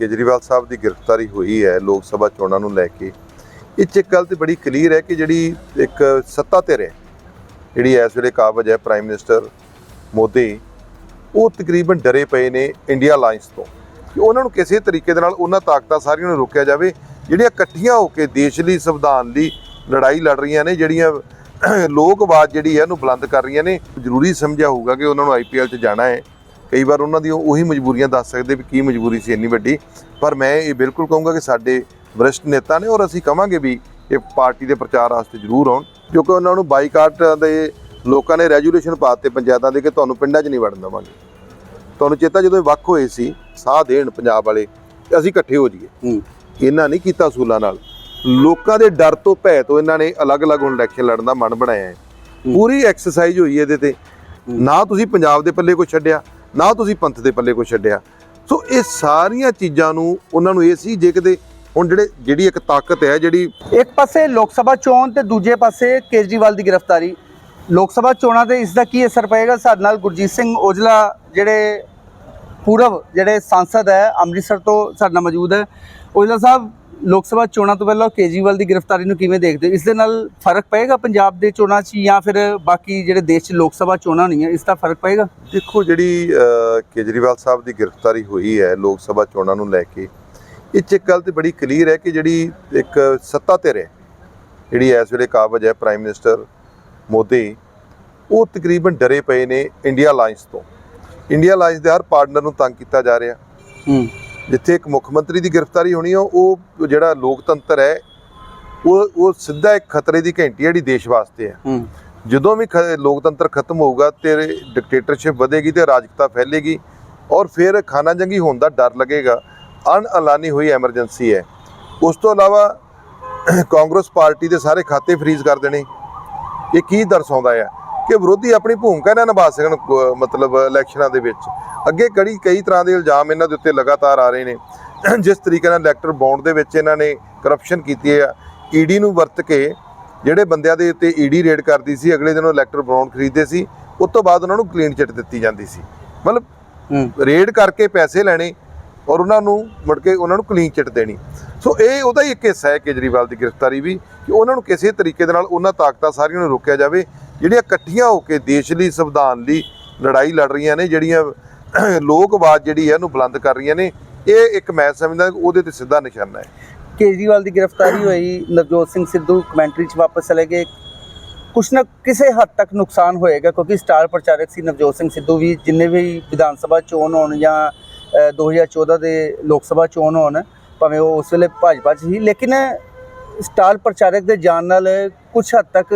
ਕੇਜਰੀਵਾਲ ਸਾਹਿਬ ਦੀ ਗ੍ਰਿਫਤਾਰੀ ਹੋਈ ਹੈ ਲੋਕ ਸਭਾ ਚੋਣਾਂ ਨੂੰ ਲੈ ਕੇ। ਇਹ 'ਚ ਇੱਕ ਗੱਲ ਤੇ ਬੜੀ ਕਲੀਅਰ ਹੈ ਕਿ ਜਿਹੜੀ ਇੱਕ ਸੱਤਾ ਧਿਰ ਹੈ ਜਿਹੜੀ ਇਸ ਵੇਲੇ ਕਾਬਜ ਹੈ ਪ੍ਰਾਈਮ ਮਿਨਿਸਟਰ ਮੋਦੀ, ਉਹ ਤਕਰੀਬਨ ਡਰੇ ਪਏ ਨੇ ਇੰਡੀਆ ਅਲਾਈਅੰਸ ਤੋਂ ਕਿ ਉਹਨਾਂ ਨੂੰ ਕਿਸੇ ਤਰੀਕੇ ਦੇ ਨਾਲ ਉਹਨਾਂ ਤਾਕਤਾਂ ਸਾਰੀਆਂ ਨੂੰ ਰੋਕਿਆ ਜਾਵੇ, ਜਿਹੜੀਆਂ ਇਕੱਠੀਆਂ ਹੋ ਕੇ ਦੇਸ਼ ਲਈ, ਸੰਵਿਧਾਨ ਲਈ ਲੜਾਈ ਲੜ ਰਹੀਆਂ ਨੇ, ਜਿਹੜੀਆਂ ਲੋਕ ਆਵਾਜ਼ ਜਿਹੜੀ ਹੈ ਉਹਨੂੰ ਬੁਲੰਦ ਕਰ ਰਹੀਆਂ ਨੇ। ਜ਼ਰੂਰੀ ਸਮਝਿਆ ਹੋਊਗਾ ਕਿ ਉਹਨਾਂ ਨੂੰ ਆਈਪੀਐਲ 'ਚ ਜਾਣਾ ਹੈ। ਕਈ ਵਾਰ ਉਹਨਾਂ ਦੀਆਂ ਉਹੀ ਮਜਬੂਰੀਆਂ ਦੱਸ ਸਕਦੇ ਵੀ ਕੀ ਮਜਬੂਰੀ ਸੀ ਇੰਨੀ ਵੱਡੀ। ਪਰ ਮੈਂ ਇਹ ਬਿਲਕੁਲ ਕਹੂੰਗਾ ਕਿ ਸਾਡੇ ਵਰਿਸ਼ਠ ਨੇਤਾ ਨੇ ਔਰ ਅਸੀਂ ਕਵਾਂਗੇ ਵੀ ਇਹ ਪਾਰਟੀ ਦੇ ਪ੍ਰਚਾਰ ਵਾਸਤੇ ਜ਼ਰੂਰ ਆਉਣ ਕਿਉਂਕਿ ਉਹਨਾਂ ਨੂੰ ਬਾਈਕਾਟ ਦੇ ਲੋਕਾਂ ਨੇ ਰੈਜੂਲੇਸ਼ਨ ਪਾਤੇ ਪੰਚਾਇਤਾਂ ਦੇ ਕਿ ਤੁਹਾਨੂੰ ਪਿੰਡਾਂ 'ਚ ਨਹੀਂ ਵੜਨ ਦੇਵਾਂਗੇ। ਤੁਹਾਨੂੰ ਚੇਤਾ ਜਦੋਂ ਇਹ ਵੱਖ ਹੋਏ ਸੀ ਸਾਹ ਦੇਣ ਪੰਜਾਬ ਵਾਲੇ ਤੇ ਅਸੀਂ ਇਕੱਠੇ ਹੋ ਜਾਈਏ। ਇਹਨਾਂ ਨਹੀਂ ਕੀਤਾ ਸੂਲਾਂ ਨਾਲ। ਲੋਕਾਂ ਦੇ ਡਰ ਤੋਂ ਭੈ ਤੋਂ ਇਹਨਾਂ ਨੇ ਅਲੱਗ-ਅਲੱਗ ਹੁਣ ਇਲੈਕਸ਼ਨ ਲੜਨ ਦਾ ਮਨ ਬਣਾਇਆ ਹੈ। ਪੂਰੀ ਐਕਸਰਸਾਈਜ਼ ਹੋਈ ਇਹਦੇ ਤੇ। ਨਾ ਤੁਸੀਂ ਪੰਜਾਬ ਦੇ ਪੱਲੇ ਕੋਈ ਛੱਡਿਆ। ਨਾ ਤੁਸੀਂ ਪੰਥ ਦੇ ਪੱਲੇ ਕੋਈ ਛੱਡਿਆ। ਸੋ ਇਹ ਸਾਰੀਆਂ ਚੀਜ਼ਾਂ ਨੂੰ ਉਹਨਾਂ ਨੂੰ ਇਹ ਸੀ ਜੇ ਕਿਤੇ ਹੁਣ ਜਿਹੜੇ ਜਿਹੜੀ ਇੱਕ ਤਾਕਤ ਹੈ, ਜਿਹੜੀ ਇੱਕ ਪਾਸੇ ਲੋਕ ਸਭਾ ਚੋਣ ਤੇ ਦੂਜੇ ਪਾਸੇ ਕੇਜਰੀਵਾਲ ਦੀ ਗ੍ਰਿਫਤਾਰੀ। ਲੋਕ ਸਭਾ ਚੋਣਾਂ ਤੇ ਇਸ ਦਾ ਕੀ ਅਸਰ ਪਏਗਾ? ਸਾਡੇ ਨਾਲ ਗੁਰਜੀਤ ਸਿੰਘ ਔਜਲਾ, ਜਿਹੜੇ ਪੂਰਵ ਜਿਹੜੇ ਸੰਸਦ ਹੈ, ਅੰਮ੍ਰਿਤਸਰ ਤੋਂ ਸਾਡੇ ਨਾਲ ਮੌਜੂਦ ਹੈ। ਔਜਲਾ ਸਾਹਿਬ ਲੋਕ ਸਭਾ ਚੋਣਾਂ ਤੋਂ ਪਹਿਲਾਂ ਕੇਜਰੀਵਾਲ ਦੀ ਗ੍ਰਿਫਤਾਰੀ ਨੂੰ ਕਿਵੇਂ ਦੇਖਦੇ ਹੋ? ਇਸ ਦੇ ਨਾਲ ਫ਼ਰਕ ਪਏਗਾ ਪੰਜਾਬ ਦੇ ਚੋਣਾਂ 'ਚ ਜਾਂ ਫਿਰ ਬਾਕੀ ਜਿਹੜੇ ਦੇਸ਼ 'ਚ ਲੋਕ ਸਭਾ ਚੋਣਾਂ ਹੋਣੀਆਂ ਇਸ ਦਾ ਫ਼ਰਕ ਪਏਗਾ? ਦੇਖੋ ਜਿਹੜੀ ਕੇਜਰੀਵਾਲ ਸਾਹਿਬ ਦੀ ਗ੍ਰਿਫਤਾਰੀ ਹੋਈ ਹੈ ਲੋਕ ਸਭਾ ਚੋਣਾਂ ਨੂੰ ਲੈ ਕੇ ਇਹ 'ਚ ਇੱਕ ਗੱਲ ਤੇ ਬੜੀ ਕਲੀਅਰ ਹੈ ਕਿ ਜਿਹੜੀ ਇੱਕ ਸੱਤਾ ਧਿਰ ਹੈ ਜਿਹੜੀ ਇਸ ਵੇਲੇ ਕਾਬਜ ਹੈ ਪ੍ਰਾਈਮ ਮਿਨਿਸਟਰ ਮੋਦੀ ਉਹ ਤਕਰੀਬਨ ਡਰੇ ਪਏ ਨੇ ਇੰਡੀਆ ਅਲਾਈਅੰਸ ਤੋਂ। ਇੰਡੀਆ ਅਲਾਈਅੰਸ ਦੇ ਹਰ ਪਾਰਟਨਰ ਨੂੰ ਤੰਗ ਕੀਤਾ ਜਾ ਰਿਹਾ। ਹੂੰ। ਜਿੱਥੇ ਇੱਕ ਮੁੱਖ ਮੰਤਰੀ ਦੀ ਗ੍ਰਿਫਤਾਰੀ ਹੋਣੀ ਹੈ ਉਹ ਜਿਹੜਾ ਲੋਕਤੰਤਰ ਹੈ ਉਹ ਉਹ ਸਿੱਧਾ ਇੱਕ ਖਤਰੇ ਦੀ ਘੰਟੀ ਹੈ ਜਿਹੜੀ ਦੇਸ਼ ਵਾਸਤੇ ਹੈ। ਜਦੋਂ ਵੀ ਲੋਕਤੰਤਰ ਖਤਮ ਹੋਊਗਾ ਤੇ ਡਿਕਟੇਟਰਸ਼ਿਪ ਵਧੇਗੀ ਤੇ ਅਰਾਜਕਤਾ ਫੈਲੇਗੀ ਔਰ ਫਿਰ ਖਾਨਾ ਜੰਗੀ ਹੋਣ ਦਾ ਡਰ ਲੱਗੇਗਾ ਅਣਐਲਾਨੀ ਹੋਈ ਐਮਰਜੈਂਸੀ ਹੈ। ਉਸ ਤੋਂ ਇਲਾਵਾ ਕਾਂਗਰਸ ਪਾਰਟੀ ਦੇ ਸਾਰੇ ਖਾਤੇ ਫ੍ਰੀਜ਼ ਕਰ ਦੇਣੇ। ਇਹ ਕੀ ਦਰਸਾਉਂਦਾ ਹੈ ਕਿ ਵਿਰੋਧੀ ਆਪਣੀ ਭੂਮਿਕਾ ਨਾ ਨਿਭਾ ਸਕਣ ਮਤਲਬ ਇਲੈਕਸ਼ਨਾਂ ਦੇ ਵਿੱਚ। ਅੱਗੇ ਕੜੀ ਕਈ ਤਰ੍ਹਾਂ ਦੇ ਇਲਜ਼ਾਮ ਇਹਨਾਂ ਦੇ ਉੱਤੇ ਲਗਾਤਾਰ ਆ ਰਹੇ ਨੇ। ਜਿਸ ਤਰੀਕੇ ਨਾਲ ਇਲੈਕਟਰ ਬੌਂਡ ਦੇ ਵਿੱਚ ਇਹਨਾਂ ਨੇ ਕਰਪਸ਼ਨ ਕੀਤੀ ਹੈ। ਈਡੀ ਨੂੰ ਵਰਤ ਕੇ ਜਿਹੜੇ ਬੰਦਿਆਂ ਦੇ ਉੱਤੇ ਈਡੀ ਰੇਡ ਕਰਦੀ ਸੀ ਅਗਲੇ ਦਿਨ ਉਹ ਇਲੈਕਟਰ ਬੌਂਡ ਖਰੀਦਦੇ ਸੀ। ਉਸ ਤੋਂ ਬਾਅਦ ਉਹਨਾਂ ਨੂੰ ਕਲੀਨ ਚਿੱਟ ਦਿੱਤੀ ਜਾਂਦੀ ਸੀ। ਮਤਲਬ ਰੇਡ ਕਰਕੇ ਪੈਸੇ ਲੈਣੇ ਔਰ ਉਹਨਾਂ ਨੂੰ ਮੁੜ ਕੇ ਉਹਨਾਂ ਨੂੰ ਕਲੀਨ ਚਿੱਟ ਦੇਣੀ। ਸੋ ਇਹ ਉਹਦਾ ਹੀ ਇੱਕ ਹਿੱਸਾ ਹੈ ਕੇਜਰੀਵਾਲ ਦੀ ਗ੍ਰਿਫਤਾਰੀ ਵੀ ਕਿ ਉਹਨਾਂ ਨੂੰ ਕਿਸੇ ਤਰੀਕੇ ਦੇ ਨਾਲ ਉਹਨਾਂ ਤਾਕਤਾਂ ਸਾਰੀਆਂ ਨੂੰ ਰੋਕਿਆ ਜਾਵੇ। ਜਿਹੜੀਆਂ ਇਕੱਠੀਆਂ ਹੋ ਕੇ ਦੇਸ਼ ਲਈ ਸੰਵਿਧਾਨ ਲਈ ਲੜਾਈ ਲੜ ਰਹੀਆਂ ਨੇ ਜਿਹੜੀਆਂ ਲੋਕ ਆਵਾਜ਼ ਜਿਹੜੀ ਹੈ ਉਹਨੂੰ ਬੁਲੰਦ ਕਰ ਰਹੀਆਂ ਨੇ ਇਹ ਇੱਕ ਮੈਂ ਸਮਝਦਾ ਉਹਦੇ ਤੇ ਸਿੱਧਾ ਨਿਸ਼ਾਨਾ ਹੈ। ਕੇਜਰੀਵਾਲ ਦੀ ਗ੍ਰਿਫਤਾਰੀ ਹੋਈ ਨਵਜੋਤ ਸਿੰਘ ਸਿੱਧੂ ਕਮੈਂਟਰੀ 'ਚ ਵਾਪਸ ਚਲੇ ਗਏ। ਕੁਛ ਨਾ ਕਿਸੇ ਹੱਦ ਤੱਕ ਨੁਕਸਾਨ ਹੋਏਗਾ ਕਿਉਂਕਿ ਸਟਾਰ ਪ੍ਰਚਾਰਕ ਸੀ ਨਵਜੋਤ ਸਿੰਘ ਸਿੱਧੂ ਵੀ ਜਿੰਨੇ ਵੀ ਵਿਧਾਨ ਸਭਾ ਚੋਣ ਹੋਣ ਜਾਂ ਅ, 2014 ਦੇ ਲੋਕ ਸਭਾ ਚੋਣ ਹੋਣ ਭਾਵੇਂ ਉਹ ਉਸ ਵੇਲੇ ਭਾਜਪਾ 'ਚ ਸੀ ਲੇਕਿਨ ਸਟਾਰ ਪ੍ਰਚਾਰਕ ਦੇ ਜਾਣ ਨਾਲ ਕੁਛ ਹੱਦ ਤੱਕ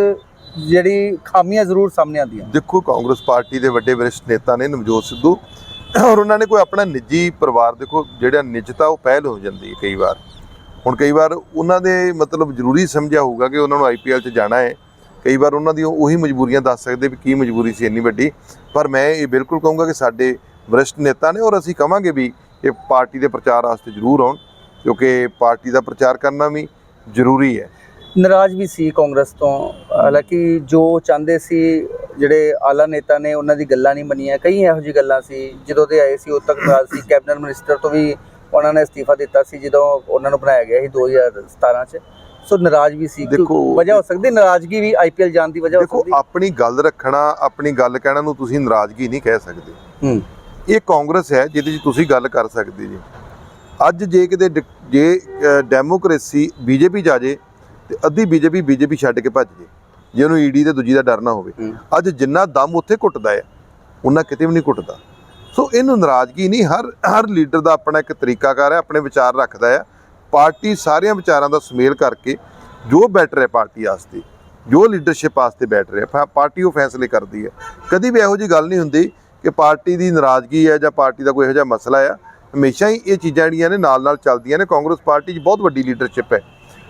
ਜਿਹੜੀ ਖਾਮੀਆਂ ਜ਼ਰੂਰ ਸਾਹਮਣੇ ਆਉਂਦੀਆਂ ਦੇਖੋ, ਕਾਂਗਰਸ ਪਾਰਟੀ ਦੇ ਵੱਡੇ ਵਰਿਸ਼ਠ ਨੇਤਾ ਨੇ ਨਵਜੋਤ ਸਿੱਧੂ ਔਰ ਉਹਨਾਂ ਨੇ ਕੋਈ ਆਪਣਾ ਨਿੱਜੀ ਪਰਿਵਾਰ, ਦੇਖੋ, ਜਿਹੜਾ ਨਿੱਜਤਾ ਉਹ ਪਹਿਲ ਹੋ ਜਾਂਦੀ ਹੈ ਕਈ ਵਾਰ। ਹੁਣ ਕਈ ਵਾਰ ਉਹਨਾਂ ਦੇ ਮਤਲਬ ਜ਼ਰੂਰੀ ਸਮਝਿਆ ਹੋਊਗਾ ਕਿ ਉਹਨਾਂ ਨੂੰ ਆਈਪੀਐਲ 'ਚ ਜਾਣਾ ਹੈ। ਕਈ ਵਾਰ ਉਹਨਾਂ ਦੀਆਂ ਉਹੀ ਮਜਬੂਰੀਆਂ ਦੱਸ ਸਕਦੇ ਵੀ ਕੀ ਮਜਬੂਰੀ ਸੀ ਇੰਨੀ ਵੱਡੀ। ਪਰ ਮੈਂ ਇਹ ਬਿਲਕੁਲ ਕਹੂੰਗਾ ਕਿ ਸਾਡੇ ਵਰਿਸ਼ਠ ਨੇਤਾ ਨੇ ਔਰ ਅਸੀਂ ਕਹਾਂਗੇ ਵੀ ਇਹ ਪਾਰਟੀ ਦੇ ਪ੍ਰਚਾਰ ਵਾਸਤੇ ਜ਼ਰੂਰ ਆਉਣ, ਕਿਉਂਕਿ ਪਾਰਟੀ ਦਾ ਪ੍ਰਚਾਰ ਕਰਨਾ ਵੀ ਜ਼ਰੂਰੀ ਹੈ। ਨਾਰਾਜ਼ ਵੀ ਸੀ ਕਾਂਗਰਸ ਤੋਂ। ਹਾਲਾਂਕਿ ਜੋ ਚਾਹੁੰਦੇ ਸੀ ਜਿਹੜੇ ਆਲਾ ਨੇਤਾ ਨੇ ਉਹਨਾਂ ਦੀ ਗੱਲਾਂ ਨਹੀਂ ਮੰਨੀਆਂ। ਕਈ ਇਹੋ ਜਿਹੀ ਗੱਲਾਂ ਸੀ ਜਦੋਂ ਦੇ ਆਏ ਸੀ ਉਦੋਂ ਤੱਕ ਨਾਰਾਜ਼ ਸੀ। ਕੈਬਨਿਟ ਮਿਨਿਸਟਰ ਤੋਂ ਵੀ ਉਹਨਾਂ ਨੇ ਅਸਤੀਫਾ ਦਿੱਤਾ ਸੀ ਜਦੋਂ ਉਹਨਾਂ ਨੂੰ ਬਣਾਇਆ ਗਿਆ ਸੀ 2017 ਚ। ਸੋ ਨਾਰਾਜ਼ ਵੀ ਸੀ। ਦੇਖੋ- ਵਜ੍ਹਾ ਹੋ ਸਕਦੀ ਨਾਰਾਜ਼ਗੀ ਵੀ ਆਈਪੀਐਲ ਜਾਣ ਦੀ ਵਜ੍ਹਾ ਹੋ ਦੇਖੋ ਸਕਦੀ। ਆਪਣੀ ਗੱਲ ਰੱਖਣਾ ਆਪਣੀ ਗੱਲ ਕਹਿਣਾ ਨੂੰ ਤੁਸੀਂ ਨਾਰਾਜ਼ਗੀ ਨਹੀਂ ਕਹਿ ਸਕਦੇ। ਹੂੰ। ਇਹ ਕਾਂਗਰਸ ਹੈ ਜਿਹਦੇ 'ਚ ਤੁਸੀਂ ਗੱਲ ਕਰ ਸਕਦੇ ਜੀ। ਅੱਜ ਜੇ ਕਿਤੇ ਜੇ ਡੈਮੋਕ੍ਰੇਸੀ ਬੀਜੇਪੀ ਜਾ ਜੇ ਤੇ ਅੱਧੀ ਬੀਜੇਪੀ ਬੀਜੇਪੀ ਛੱਡ ਕੇ ਭੱਜ ਜੇ। ਜੇ ਉਹਨੂੰ ਈਡੀ ਤੇ ਦੂਜੀ ਦਾ ਡਰ ਨਾ ਹੋਵੇ। ਹੂੰ। ਅੱਜ ਜਿੰਨਾ ਦਮ ਉੱਥੇ ਘੁੱਟਦਾ ਹੈ ਉਹਨਾਂ ਕਿਤੇ ਵੀ ਨਹੀਂ ਘੁੱਟਦਾ। ਸੋ ਇਹਨੂੰ ਨਾਰਾਜ਼ਗੀ ਨਹੀਂ ਹਰ ਹਰ ਲੀਡਰ ਦਾ ਆਪਣਾ ਇੱਕ ਤਰੀਕਾਕਾਰ ਹੈ ਆਪਣੇ ਵਿਚਾਰ ਰੱਖਦਾ ਹੈ ਪਾਰਟੀ ਸਾਰਿਆਂ ਵਿਚਾਰਾਂ ਦਾ ਸੁਮੇਲ ਕਰਕੇ ਜੋ ਬੈਟਰ ਹੈ ਪਾਰਟੀ ਵਾਸਤੇ ਜੋ ਲੀਡਰਸ਼ਿਪ ਵਾਸਤੇ ਬੈਟਰ ਹੈ ਪਾਰਟੀ ਉਹ ਫੈਸਲੇ ਕਰਦੀ ਹੈ। ਕਦੀ ਵੀ ਇਹੋ ਜੀ ਗੱਲ ਨਹੀਂ ਹੁੰਦੀ ਕਿ ਪਾਰਟੀ ਦੀ ਨਾਰਾਜ਼ਗੀ ਹੈ ਜਾਂ ਪਾਰਟੀ ਦਾ ਕੋਈ ਇਹੋ ਜਿਹਾ ਮਸਲਾ ਆ। ਹਮੇਸ਼ਾ ਹੀ ਇਹ ਚੀਜ਼ਾਂ ਜਿਹੜੀਆਂ ਨੇ ਨਾਲ ਨਾਲ ਚੱਲਦੀਆਂ ਨੇ। ਕਾਂਗਰਸ ਪਾਰਟੀ 'ਚ ਬਹੁਤ ਵੱਡੀ ਲੀਡਰਸ਼ਿਪ ਹੈ।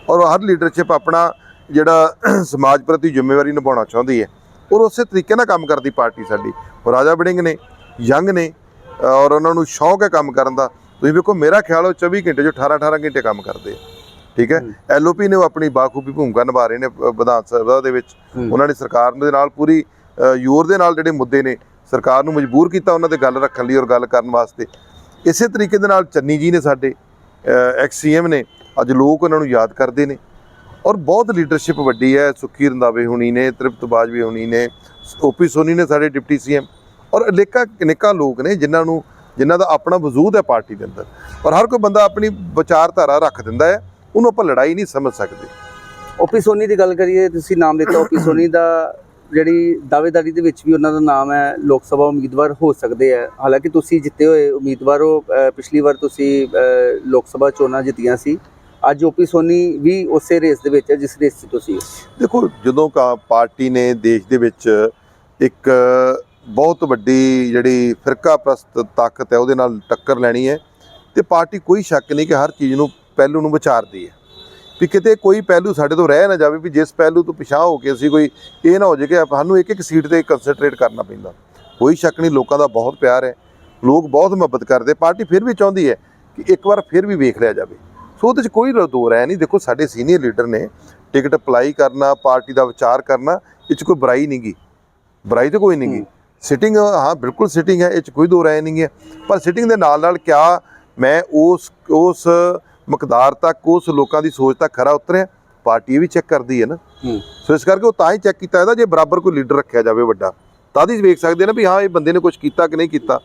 ਔਰ ਹਰ ਲੀਡਰਸ਼ਿਪ ਆਪਣਾ ਜਿਹੜਾ ਸਮਾਜ ਪ੍ਰਤੀ ਜ਼ਿੰਮੇਵਾਰੀ ਨਿਭਾਉਣਾ ਚਾਹੁੰਦੀ ਹੈ। ਔਰ ਉਸੇ ਤਰੀਕੇ ਨਾਲ ਕੰਮ ਕਰਦੀ ਪਾਰਟੀ ਸਾਡੀ। ਔਰ ਰਾਜਾ ਵੜਿੰਗ ਨੇ ਯੰਗ ਨੇ ਔਰ ਉਹਨਾਂ ਨੂੰ ਸ਼ੌਂਕ ਹੈ ਕੰਮ ਕਰਨ ਦਾ। ਤੁਸੀਂ ਵੇਖੋ ਮੇਰਾ ਖਿਆਲ ਉਹ 24 ਘੰਟੇ ਜੋ 18 18 ਘੰਟੇ ਕੰਮ ਕਰਦੇ ਆ। ਠੀਕ ਹੈ? ਐਲਓਪੀ ਨੇ ਉਹ ਆਪਣੀ ਬਾਖੂਬੀ ਭੂਮਿਕਾ ਨਿਭਾ ਰਹੇ ਨੇ ਵਿਧਾਨ ਸਭਾ ਦੇ ਵਿੱਚ। ਉਹਨਾਂ ਨੇ ਸਰਕਾਰ ਦੇ ਨਾਲ ਪੂਰੀ ਜ਼ੋਰ ਦੇ ਨਾਲ ਜਿਹੜੇ ਮੁੱਦੇ ਨੇ ਸਰਕਾਰ ਨੂੰ ਮਜਬੂਰ ਕੀਤਾ ਉਹਨਾਂ ਤੇ ਗੱਲ ਰੱਖਣ ਲਈ ਔਰ ਗੱਲ ਕਰਨ ਵਾਸਤੇ। ਇਸੇ ਤਰੀਕੇ ਦੇ ਨਾਲ ਚੰਨੀ ਜੀ ਨੇ ਸਾਡੇ ਐਕਸ ਸੀਐਮ ਨੇ ਅੱਜ ਲੋਕ ਉਹਨਾਂ ਨੂੰ ਯਾਦ ਕਰਦੇ ਨੇ। ਔਰ ਬਹੁਤ ਲੀਡਰਸ਼ਿਪ ਵੱਡੀ ਹੈ। ਸੁਖੀ ਰੰਦਾਵੇ ਹੁਣੀ ਨੇ, ਤ੍ਰਿਪਤ ਬਾਜਵੇ ਹੁਣੀ ਨੇ ਓਪੀ ਸੋਨੀ ਨੇ ਸਾਡੇ ਡਿਪਟੀ ਸੀਐਮ ਔਰ ਅਨੇਕਾਂ ਅਨੇਕਾਂ ਲੋਕ ਨੇ ਜਿਨ੍ਹਾਂ ਨੂੰ, ਜਿਨ੍ਹਾਂ ਦਾ ਆਪਣਾ ਵਜੂਦ ਹੈ ਪਾਰਟੀ ਦੇ ਅੰਦਰ। ਔਰ ਹਰ ਕੋਈ ਬੰਦਾ ਆਪਣੀ ਵਿਚਾਰਧਾਰਾ ਰੱਖ ਦਿੰਦਾ ਹੈ। ਉਹਨੂੰ ਆਪਾਂ ਲੜਾਈ ਨਹੀਂ ਸਮਝ ਸਕਦੇ। ਓਪੀ ਸੋਨੀ ਦੀ ਗੱਲ ਕਰੀਏ, ਤੁਸੀਂ ਨਾਮ ਲਿੱਤਾ। ਓਪੀ ਸੋਨੀ ਦਾ ਜਿਹੜੀ ਦਾਅਵੇਦਾਰੀ ਦੇ ਵਿੱਚ ਵੀ ਉਹਨਾਂ ਦਾ ਨਾਮ ਹੈ, ਲੋਕ ਸਭਾ ਉਮੀਦਵਾਰ ਹੋ ਸਕਦੇ ਆ ਹਾਲਾਂਕਿ ਤੁਸੀਂ ਜਿੱਤੇ ਹੋਏ ਉਮੀਦਵਾਰ ਹੋ। ਪਿਛਲੀ ਵਾਰ ਤੁਸੀਂ ਲੋਕ ਸਭਾ ਚੋਣਾਂ ਜਿੱਤੀਆਂ ਸੀ। ਅੱਜ ਓਪੀ ਸੋਨੀ ਵੀ ਉਸੇ ਰੇਸ ਦੇ ਵਿੱਚ ਹੈ, ਜਿਸ ਰੇਸ 'ਚ ਤੁਸੀਂ ਦੇਖੋ, ਜਦੋਂ ਕਾ ਪਾਰਟੀ ਨੇ ਦੇਸ਼ ਦੇ ਵਿੱਚ ਇੱਕ ਬਹੁਤ ਵੱਡੀ ਜਿਹੜੀ ਫਿਰਕਾ ਪ੍ਰਸਤ ਤਾਕਤ ਹੈ, ਉਹਦੇ ਨਾਲ ਟੱਕਰ ਲੈਣੀ ਹੈ ਤੇ ਪਾਰਟੀ ਕੋਈ ਸ਼ੱਕ ਨਹੀਂ ਕਿ ਹਰ ਚੀਜ਼ ਨੂੰ ਪਹਿਲੂ ਨੂੰ ਵਿਚਾਰਦੀ ਹੈ। ਵੀ ਕਿਤੇ ਕੋਈ ਪਹਿਲੂ ਸਾਡੇ ਤੋਂ ਰਹਿ ਨਾ ਜਾਵੇ ਵੀ ਜਿਸ ਪਹਿਲੂ ਤੋਂ ਪਿਛਾਂ ਹੋ ਕੇ ਅਸੀਂ ਕੋਈ ਇਹ ਨਾ ਹੋ ਜਾਵੇ ਕਿ ਸਾਨੂੰ ਇੱਕ ਇੱਕ ਸੀਟ ਤੇ ਕਨਸੈਂਟਰੇਟ ਕਰਨਾ ਪੈਂਦਾ। ਕੋਈ ਸ਼ੱਕ ਨਹੀਂ, ਲੋਕਾਂ ਦਾ ਬਹੁਤ ਪਿਆਰ ਹੈ। ਲੋਕ ਬਹੁਤ ਮੁਹੱਬਤ ਕਰਦੇ। ਪਾਰਟੀ ਫਿਰ ਵੀ ਚਾਹੁੰਦੀ ਹੈ ਕਿ ਇੱਕ ਵਾਰ ਫਿਰ ਵੀ ਵੇਖ ਲਿਆ ਜਾਵੇ। ਸੋ ਉਹਦੇ 'ਚ ਕੋਈ ਦੋ ਰਾਏ ਨਹੀਂ। ਦੇਖੋ ਸਾਡੇ ਸੀਨੀਅਰ ਲੀਡਰ ਨੇ ਟਿਕਟ ਅਪਲਾਈ ਕਰਨਾ ਪਾਰਟੀ ਦਾ ਵਿਚਾਰ ਕਰਨਾ ਇਹ 'ਚ ਕੋਈ ਬੁਰਾਈ ਨਹੀਂਗੀ ਬੁਰਾਈ ਤਾਂ ਕੋਈ ਨਹੀਂਗੀ ਹੂੰ। ਸਿਟਿੰਗ ਹਾਂ ਬਿਲਕੁਲ ਸਿਟਿੰਗ ਹੈ ਇਹ 'ਚ ਕੋਈ ਦੋ ਰਾਏ ਨਹੀਂ ਹੈ। ਪਰ ਸਿਟਿੰਗ ਦੇ ਨਾਲ ਨਾਲ ਕਿਆ ਮੈਂ ਉਸ ਉਸ ਮਕਦਾਰ ਤੱਕ ਉਸ ਲੋਕਾਂ ਦੀ ਸੋਚ ਤੱਕ ਖਰਾ ਉਤਰਿਆ। ਪਾਰਟੀ ਇਹ ਵੀ ਚੈੱਕ ਕਰਦੀ ਹੈ ਨਾ। ਸੋ ਇਸ ਕਰਕੇ ਉਹ ਤਾਂ ਹੀ ਚੈੱਕ ਕੀਤਾ ਇਹਦਾ ਜੇ ਬਰਾਬਰ ਕੋਈ ਲੀਡਰ ਰੱਖਿਆ ਜਾਵੇ ਵੱਡਾ। ਤਦ ਹੀ ਵੇਖ ਸਕਦੇ ਨੇ ਵੀ ਹਾਂ ਇਹ ਬੰਦੇ ਨੇ ਕੁਝ ਕੀਤਾ ਕਿ ਨਹੀਂ ਕੀਤਾ।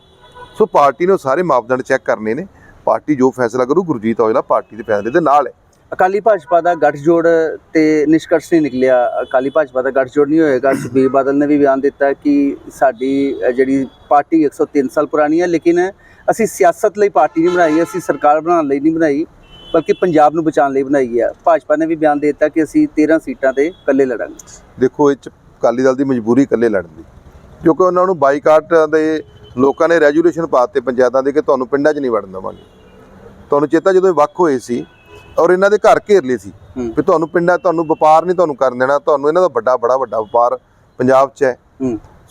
ਸੋ ਪਾਰਟੀ ਨੇ ਸਾਰੇ ਮਾਪਦੰਡ ਚੈੱਕ ਕਰਨੇ ਨੇ। ਪਾਰਟੀ ਜੋ ਫੈਸਲਾ ਕਰੂ ਗੁਰਜੀਤ ਔਜਲਾ ਪਾਰਟੀ ਦੇ ਫੈਸਲੇ ਦੇ ਨਾਲ ਹੈ। ਅਕਾਲੀ ਭਾਜਪਾ ਦਾ ਗੱਠਜੋੜ ਤੇ ਨਿਸ਼ਕਰਸ਼ ਨਹੀਂ ਨਿਕਲਿਆ। ਅਕਾਲੀ ਭਾਜਪਾ ਦਾ ਗੱਠਜੋੜ ਨਹੀਂ ਹੋਏਗਾ। ਸੁਖਬੀਰ ਬਾਦਲ ਨੇ ਵੀ ਬਿਆਨ ਦਿੱਤਾ ਕਿ ਸਾਡੀ ਜਿਹੜੀ ਪਾਰਟੀ 103 ਸਾਲ ਪੁਰਾਣੀ ਹੈ ਲੇਕਿਨ ਅਸੀਂ ਸਿਆਸਤ ਲਈ ਪਾਰਟੀ ਨਹੀਂ ਬਣਾਈ ਅਸੀਂ ਸਰਕਾਰ ਬਣਾਉਣ ਲਈ ਨਹੀਂ ਬਣਾਈ ਬਲਕਿ ਪੰਜਾਬ ਨੂੰ ਬਚਾਉਣ ਲਈ ਬਣਾਈ ਹੈ। ਭਾਜਪਾ ਨੇ ਵੀ ਬਿਆਨ ਦੇ ਦਿੱਤਾ ਕਿ ਅਸੀਂ 13 ਸੀਟਾਂ ਤੇ ਇਕੱਲੇ ਲੜਾਂਗੇ। ਦੇਖੋ ਇਹ ਚ ਅਕਾਲੀ ਦਲ ਦੀ ਮਜਬੂਰੀ ਇਕੱਲੇ ਲੜਨ ਦੀ ਕਿਉਂਕਿ ਉਹਨਾਂ ਨੂੰ ਬਾਈਕਾਟ ਦੇ ਲੋਕਾਂ ਨੇ ਰੈਜੂਲੇਸ਼ਨ ਪਾਤੇ ਪੰਚਾਇਤਾਂ ਦੇ ਕਿ ਤੁਹਾਨੂੰ ਪਿੰਡਾਂ 'ਚ ਨਹੀਂ ਵੜਨ ਦੇਵਾਂਗੇ। ਤੁਹਾਨੂੰ ਚੇਤਾ ਜਦੋਂ ਵੱਖ ਹੋਏ ਸੀ ਔਰ ਇਹਨਾਂ ਦੇ ਘਰ ਘੇਰ ਲਏ ਸੀ ਵੀ ਤੁਹਾਨੂੰ ਪਿੰਡਾਂ ਤੁਹਾਨੂੰ ਵਪਾਰ ਨਹੀਂ ਤੁਹਾਨੂੰ ਕਰਨ ਦੇਣਾ ਤੁਹਾਨੂੰ ਇਹਨਾਂ ਦਾ ਵੱਡਾ ਬੜਾ ਵੱਡਾ ਵਪਾਰ ਪੰਜਾਬ 'ਚ ਹੈ।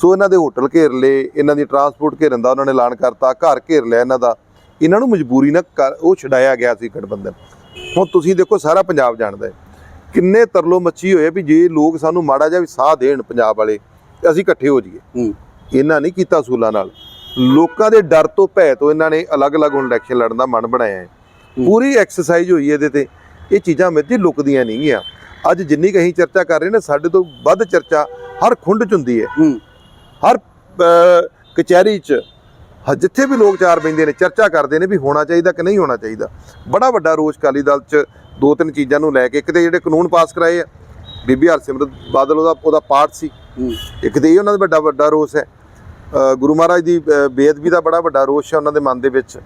ਸੋ ਇਹਨਾਂ ਦੇ ਹੋਟਲ ਘੇਰ ਲਏ ਇਹਨਾਂ ਦੀ ਟਰਾਂਸਪੋਰਟ ਘੇਰਨ ਦਾ ਉਹਨਾਂ ਨੇ ਐਲਾਨ ਕਰਤਾ ਘਰ ਘੇਰ ਲਿਆ ਇਹਨਾਂ ਦਾ। ਇਹਨਾਂ ਨੂੰ ਮਜਬੂਰੀ ਨਾਲ ਉਹ ਛਡਾਇਆ ਗਿਆ ਸੀ ਗਠਬੰਧਨ। ਹੁਣ ਤੁਸੀਂ ਦੇਖੋ ਸਾਰਾ ਪੰਜਾਬ ਜਾਣਦਾ ਹੈ। ਕਿੰਨੇ ਤਰਲੋ ਮੱਛੀ ਹੋਏ ਵੀ ਜੇ ਲੋਕ ਸਾਨੂੰ ਮਾੜਾ ਜਿਹਾ ਵੀ ਸਾਹ ਦੇਣ ਪੰਜਾਬ ਵਾਲੇ ਅਸੀਂ ਇਕੱਠੇ ਹੋ ਜਾਈਏ। ਇਹਨਾਂ ਨਹੀਂ ਕੀਤਾ ਸੂਲਾਂ ਨਾਲ। ਲੋਕਾਂ ਦੇ ਡਰ ਤੋਂ ਭੈ ਤੋਂ ਇਹਨਾਂ ਨੇ ਅਲੱਗ-ਅਲੱਗ ਹੁਣ ਇਲੈਕਸ਼ਨ ਲੜਨ ਦਾ ਮਨ ਬਣਾਇਆ ਹੈ। ਪੂਰੀ ਐਕਸਰਸਾਈਜ਼ ਹੋਈ ਇਹਦੇ ਤੇ। ਇਹ ਚੀਜ਼ਾਂ ਮਿਰਜੀ ਲੁਕਦੀਆਂ ਨਹੀਂ ਗੀਆਂ ਅੱਜ ਜਿੰਨੀ ਕਹੀਂ ਚਰਚਾ ਕਰ ਰਹੇ ਨੇ ਸਾਡੇ ਤੋਂ ਵੱਧ ਚਰਚਾ ਹਰ ਖੁੰਡ ਚ ਹੁੰਦੀ ਹੈ। ਹਰ ਕਚਹਿਰੀ 'ਚ ਜਿੱਥੇ ਵੀ ਲੋਕ ਚਾਰ ਬੈਂਦੇ ਨੇ ਚਰਚਾ ਕਰਦੇ ਨੇ ਵੀ ਹੋਣਾ ਚਾਹੀਦਾ ਕਿ ਨਹੀਂ ਹੋਣਾ ਚਾਹੀਦਾ। ਬੜਾ ਵੱਡਾ ਰੋਸ਼ ਅਕਾਲੀ ਦਲ 'ਚ ਦੋ ਤਿੰਨ ਚੀਜ਼ਾਂ ਨੂੰ ਲੈ ਕੇ ਇੱਕ ਤੇ ਜਿਹੜੇ ਕਾਨੂੰਨ ਪਾਸ ਕਰਾਏ ਆ ਬੀਬੀ ਹਰਸਿਮਰਤ ਬਾਦਲ ਉਹਦਾ ਉਹਦਾ ਪਾਰਟ ਸੀ। ਇੱਕ ਤੇ ਇਹ ਉਹਨਾਂ ਦਾ ਵੱਡਾ ਵੱਡਾ ਰੋਸ ਹੈ। ਗੁਰੂ ਮਹਾਰਾਜ ਦੀ ਬੇਅਦਬੀ ਦਾ ਬੜਾ ਵੱਡਾ ਰੋਸ ਹੈ ਉਹਨਾਂ ਦੇ ਮਨ ਦੇ ਵਿੱਚ।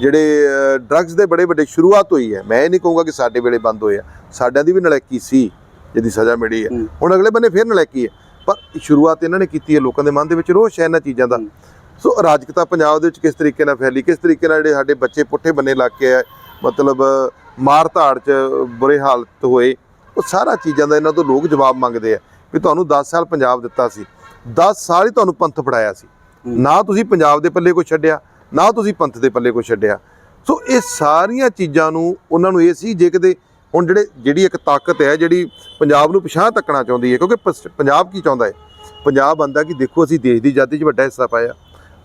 ਜਿਹੜੇ ਡਰੱਗਸ ਦੇ ਬੜੇ ਵੱਡੇ ਸ਼ੁਰੂਆਤ ਹੋਈ ਹੈ। ਮੈਂ ਇਹ ਨਹੀਂ ਕਹੂੰਗਾ ਕਿ ਸਾਡੇ ਵੇਲੇ ਬੰਦ ਹੋਏ ਆ। ਸਾਡਿਆਂ ਦੀ ਵੀ ਨਲਾਇਕੀ ਸੀ ਜਿਹਦੀ ਸਜ਼ਾ ਮਿਲੀ ਹੈ। ਹੁਣ ਅਗਲੇ ਬੰਨੇ ਫਿਰ ਨਲਾਇਕੀ ਹੈ। ਪਰ ਸ਼ੁਰੂਆਤ ਇਹਨਾਂ ਨੇ ਕੀਤੀ ਹੈ। ਲੋਕਾਂ ਦੇ ਮਨ ਦੇ ਵਿੱਚ ਰੋਸ਼ ਹੈ ਇਹਨਾਂ ਚੀਜ਼ਾਂ ਦਾ। ਸੋ ਅਰਾਜਕਤਾ ਪੰਜਾਬ ਦੇ ਵਿੱਚ ਕਿਸ ਤਰੀਕੇ ਨਾਲ ਫੈਲੀ ਕਿਸ ਤਰੀਕੇ ਨਾਲ ਜਿਹੜੇ ਸਾਡੇ ਬੱਚੇ ਪੁੱਠੇ ਬੰਨੇ ਲੱਗ ਕੇ ਆ ਮਤਲਬ ਮਾਰ ਧਾੜ 'ਚ ਬੁਰੇ ਹਾਲਤ ਹੋਏ ਉਹ ਸਾਰਾ ਚੀਜ਼ਾਂ ਦਾ ਇਹਨਾਂ ਤੋਂ ਲੋਕ ਜਵਾਬ ਮੰਗਦੇ ਆ ਵੀ ਤੁਹਾਨੂੰ 10 ਸਾਲ ਪੰਜਾਬ ਦਿੱਤਾ ਸੀ। 10 ਸਾਲ ਹੀ ਤੁਹਾਨੂੰ ਪੰਥ ਫੜਾਇਆ ਸੀ। ਨਾ ਤੁਸੀਂ ਪੰਜਾਬ ਦੇ ਪੱਲੇ ਕੋਈ ਛੱਡਿਆ ਨਾ ਤੁਸੀਂ ਪੰਥ ਦੇ ਪੱਲੇ ਕੋਈ ਛੱਡਿਆ। ਸੋ ਇਹ ਸਾਰੀਆਂ ਚੀਜ਼ਾਂ ਨੂੰ ਉਹਨਾਂ ਨੂੰ ਇਹ ਸੀ ਜੇ ਕਿਤੇ ਹੁਣ ਜਿਹੜੇ ਜਿਹੜੀ ਇੱਕ ਤਾਕਤ ਹੈ ਜਿਹੜੀ ਪੰਜਾਬ ਨੂੰ ਪਿਛਾਂਹ ਤੱਕਣਾ ਚਾਹੁੰਦੀ ਹੈ ਕਿਉਂਕਿ ਪੰਜਾਬ ਕੀ ਚਾਹੁੰਦਾ ਹੈ? ਪੰਜਾਬ ਬੰਦਾ ਕਿ ਦੇਖੋ ਅਸੀਂ ਦੇਸ਼ ਦੀ ਆਜ਼ਾਦੀ 'ਚ ਵੱਡਾ ਹਿੱਸਾ ਪਾਇਆ।